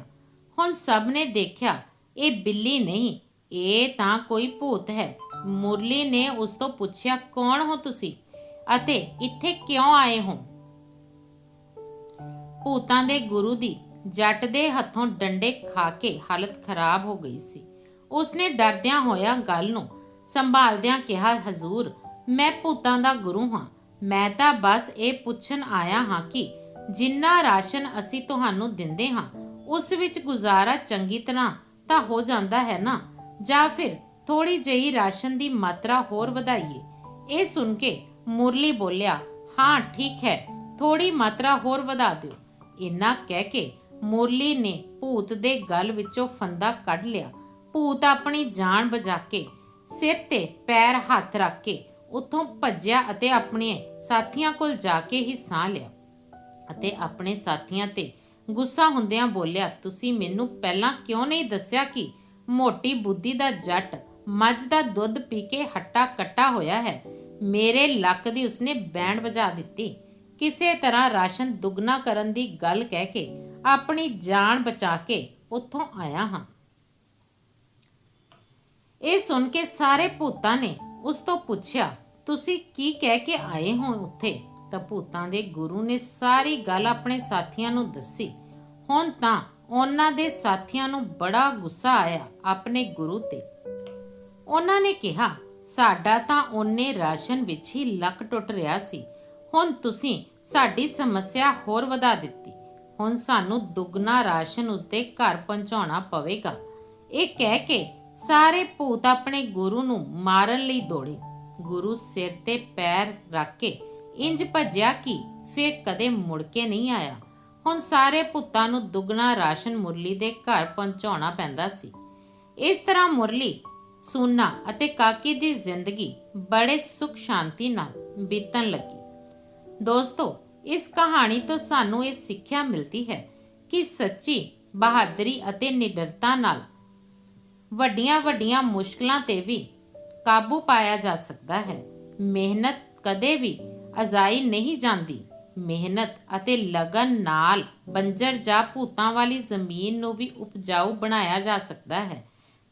ਹੁਣ ਸਭ ਨੇ ਦੇਖਿਆ, ਇਹ ਬਿੱਲੀ ਨਹੀਂ, ਇਹ ਤਾਂ ਕੋਈ ਭੂਤ ਹੈ। ਮੁਰਲੀ ਨੇ ਉਸ ਤੋਂ ਪੁੱਛਿਆ, ਕੌਣ ਹੋ ਤੁਸੀਂ? ਅਤੇ ਇੱਥੇ ਕਿਉਂ ਆਏ ਹੋ? ਭੂਤਾਂ ਦੇ ਗੁਰੂ ਦੀ ਜੱਟ ਦੇ ਹੱਥੋਂ ਡੰਡੇ ਖਾ ਕੇ ਹਾਲਤ ਖਰਾਬ ਹੋ ਗਈ ਸੀ। ਉਸਨੇ ਡਰਦਿਆਂ ਹੋਇਆਂ ਗੱਲ ਨੂੰ ਸੰਭਾਲਦਿਆਂ ਕਿਹਾ, ਹਜ਼ੂਰ ਮੈਂ ਭੂਤਾਂ ਦਾ ਗੁਰੂ ਹਾਂ। ਮੈਂ ਤਾਂ ਬਸ ਇਹ ਪੁੱਛਣ ਆਇਆ ਹਾਂ ਕਿ ਜਿੰਨਾ ਰਾਸ਼ਨ ਅਸੀਂ ਤੁਹਾਨੂੰ ਦਿੰਦੇ ਹਾਂ, ਉਸ ਵਿੱਚ ਗੁਜ਼ਾਰਾ ਚੰਗੀ ਤਰ੍ਹਾਂ ਤਾਂ ਹੋ ਜਾਂਦਾ ਹੈ ਨਾ? ਜਾਂ ਫਿਰ ਥੋੜੀ ਜਿਹੀ ਰਾਸ਼ਨ ਦੀ ਮਾਤਰਾ ਹੋਰ ਵਧਾਈਏ। ਇਹ ਸੁਣ ਕੇ ਮੁਰਲੀ ਬੋਲਿਆ, ਹਾਂ, ਠੀਕ ਹੈ ਥੋੜੀ ਮਾਤਰਾ ਹੋਰ ਵਧਾ ਦਿਓ। ਇੰਨਾ ਕਹਿ ਕੇ ਮੁਰਲੀ ਨੇ ਭੂਤ ਦੇ ਗਲ ਵਿੱਚੋਂ ਫੰਦਾ ਕੱਢ ਲਿਆ। ਭੂਤ ਆਪਣੀ ਜਾਨ ਬਚਾ ਕੇ ਸਿਰ ਤੇ ਪੈਰ ਹੱਥ ਰੱਖ ਕੇ ਉੱਥੋਂ ਭੱਜਿਆ ਅਤੇ ਆਪਣੇ ਸਾਥੀਆਂ ਕੋਲ ਜਾ ਕੇ ਹੀ ਸਾਹ ਲਿਆ ਅਤੇ ਆਪਣੇ ਸਾਥੀਆਂ ਤੇ ਗੁੱਸਾ ਹੁੰਦਿਆਂ ਬੋਲਿਆ, ਤੁਸੀਂ ਮੈਨੂੰ ਪਹਿਲਾਂ ਕਿਉਂ ਨਹੀਂ ਦੱਸਿਆ ਕਿ ਮੋਟੀ ਬੁੱਧੀ ਦਾ ਜੱਟ ਮੱਝ ਦਾ ਦੁੱਧ ਪੀ ਕੇ ਹੱਟਾ ਕੱਟਾ ਹੋਇਆ ਹੈ? ਮੇਰੇ ਲੱਕ ਦੀ ਉਸਨੇ ਬੈਂਡ ਵਜਾ ਦਿੱਤੀ। ਕਿਸੇ ਤਰ੍ਹਾਂ ਰਾਸ਼ਨ ਦੁੱਗਣਾ ਕਰਨ ਦੀ ਗੱਲ ਕਹਿ ਕੇ ਆਪਣੀ ਜਾਨ ਬਚਾ ਕੇ ਉੱਥੋਂ ਆਇਆ ਹਾਂ। ਇਹ ਸੁਣ ਕੇ ਸਾਰੇ ਭੂਤਾਂ ਨੇ ਉਸ ਤੋਂ ਪੁੱਛਿਆ ਤੁਸੀਂ ਕੀ ਕਹਿ ਕੇ ਆਏ ਹੋ ਉੱਥੇ? ਤਾਂ ਭੂਤਾਂ ਦੇ ਗੁਰੂ ਨੇ ਸਾਰੀ ਗੱਲ ਆਪਣੇ ਸਾਥੀਆਂ ਨੂੰ ਦੱਸੀ। ਹੁਣ ਤਾਂ ਉਹਨਾਂ ਦੇ ਸਾਥੀਆਂ ਨੂੰ ਬੜਾ ਗੁੱਸਾ ਆਇਆ ਆਪਣੇ ਗੁਰੂ ਤੇ। ਉਹਨਾਂ ਨੇ ਕਿਹਾ, ਸਾਡਾ ਤਾਂ ਉਹਨੇ ਰਾਸ਼ਨ ਵਿੱਚ ਹੀ ਲੱਕ ਟੁੱਟ ਰਿਹਾ ਸੀ। ਹੁਣ ਤੁਸੀਂ ਸਾਡੀ ਸਮੱਸਿਆ ਹੋਰ ਵਧਾ ਦਿੱਤੀ। ਹੁਣ ਸਾਨੂੰ ਦੁੱਗਣਾ ਰਾਸ਼ਨ ਉਸਦੇ ਘਰ ਪਹੁੰਚਾਉਣਾ ਪਵੇਗਾ। ਇਹ ਕਹਿ ਕੇ ਸਾਰੇ ਭੂਤ ਆਪਣੇ ਗੁਰੂ ਨੂੰ ਮਾਰਨ ਲਈ ਦੌੜੇ। ਗੁਰੂ ਸਿਰ ਤੇ ਪੈਰ ਰੱਖ ਕੇ ਇੰਜ ਭੱਜਿਆ ਕਿ ਫਿਰ ਕਦੇ ਮੁੜ ਕੇ ਨਹੀਂ ਆਇਆ। ਹੁਣ ਸਾਰੇ ਭੂਤਾਂ ਨੂੰ ਦੁੱਗਣਾ ਰਾਸ਼ਨ ਮੁਰਲੀ ਦੇ ਘਰ ਪਹੁੰਚਾਉਣਾ ਪੈਂਦਾ ਸੀ। ਇਸ ਤਰ੍ਹਾਂ ਮੁਰਲੀ, ਸੂਨਾ ਅਤੇ ਕਾਕੀ ਦੀ ਜ਼ਿੰਦਗੀ ਬੜੇ ਸੁਖ ਸ਼ਾਂਤੀ ਨਾਲ ਬੀਤਣ ਲੱਗੀ। ਦੋਸਤੋ, ਇਸ ਕਹਾਣੀ ਤੋਂ ਸਾਨੂੰ ਇਹ ਸਿੱਖਿਆ ਮਿਲਦੀ ਹੈ ਕਿ ਸੱਚੀ, ਬਹਾਦਰੀ ਅਤੇ ਨਿਡਰਤਾ ਨਾਲ ਵੱਡੀਆਂ ਵੱਡੀਆਂ ਮੁਸ਼ਕਲਾਂ ਤੇ ਵੀ ਕਾਬੂ ਪਾਇਆ ਜਾ ਸਕਦਾ ਹੈ। ਮਿਹਨਤ ਕਦੇ ਵੀ ਅਜ਼ਾਈ ਨਹੀਂ ਜਾਂਦੀ। ਮਿਹਨਤ ਅਤੇ ਲਗਨ ਨਾਲ ਬੰਜਰ ਜਾਂ ਭੂਤਾਂ ਵਾਲੀ ਜ਼ਮੀਨ ਨੂੰ ਵੀ ਉਪਜਾਊ ਬਣਾਇਆ ਜਾ ਸਕਦਾ ਹੈ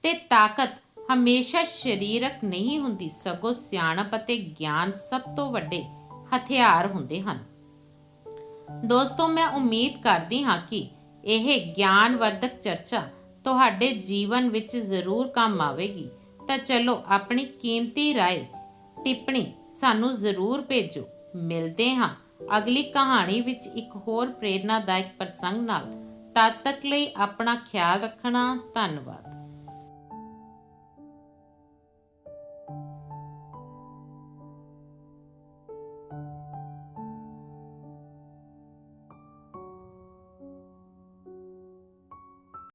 ਤੇ ਤਾਕਤ ਹਮੇਸ਼ਾ ਸਰੀਰਕ ਨਹੀਂ ਹੁੰਦੀ, ਸਗੋਂ ਸਿਆਣਪ ਅਤੇ ਗਿਆਨ ਸਭ ਤੋਂ ਵੱਡੇ ਹਥਿਆਰ ਹੁੰਦੇ ਹਨ। ਦੋਸਤੋ, ਮੈਂ ਉਮੀਦ ਕਰਦੀ ਹਾਂ ਕਿ ਇਹ ਗਿਆਨਵਰਧਕ ਚਰਚਾ ਤੁਹਾਡੇ ਜੀਵਨ ਵਿੱਚ ਜ਼ਰੂਰ ਕੰਮ ਆਵੇਗੀ। ਤਾਂ ਚਲੋ ਆਪਣੀ ਕੀਮਤੀ ਰਾਏ, ਟਿੱਪਣੀ ਸਾਨੂੰ ਜ਼ਰੂਰ ਭੇਜੋ। ਮਿਲਦੇ ਹਾਂ ਅਗਲੀ ਕਹਾਣੀ ਵਿੱਚ ਇੱਕ ਹੋਰ ਪ੍ਰੇਰਨਾਦਾਇਕ ਪ੍ਰਸੰਗ ਨਾਲ। ਤਦ ਤੱਕ ਲਈ ਆਪਣਾ ਖਿਆਲ ਰੱਖਣਾ। ਧੰਨਵਾਦ।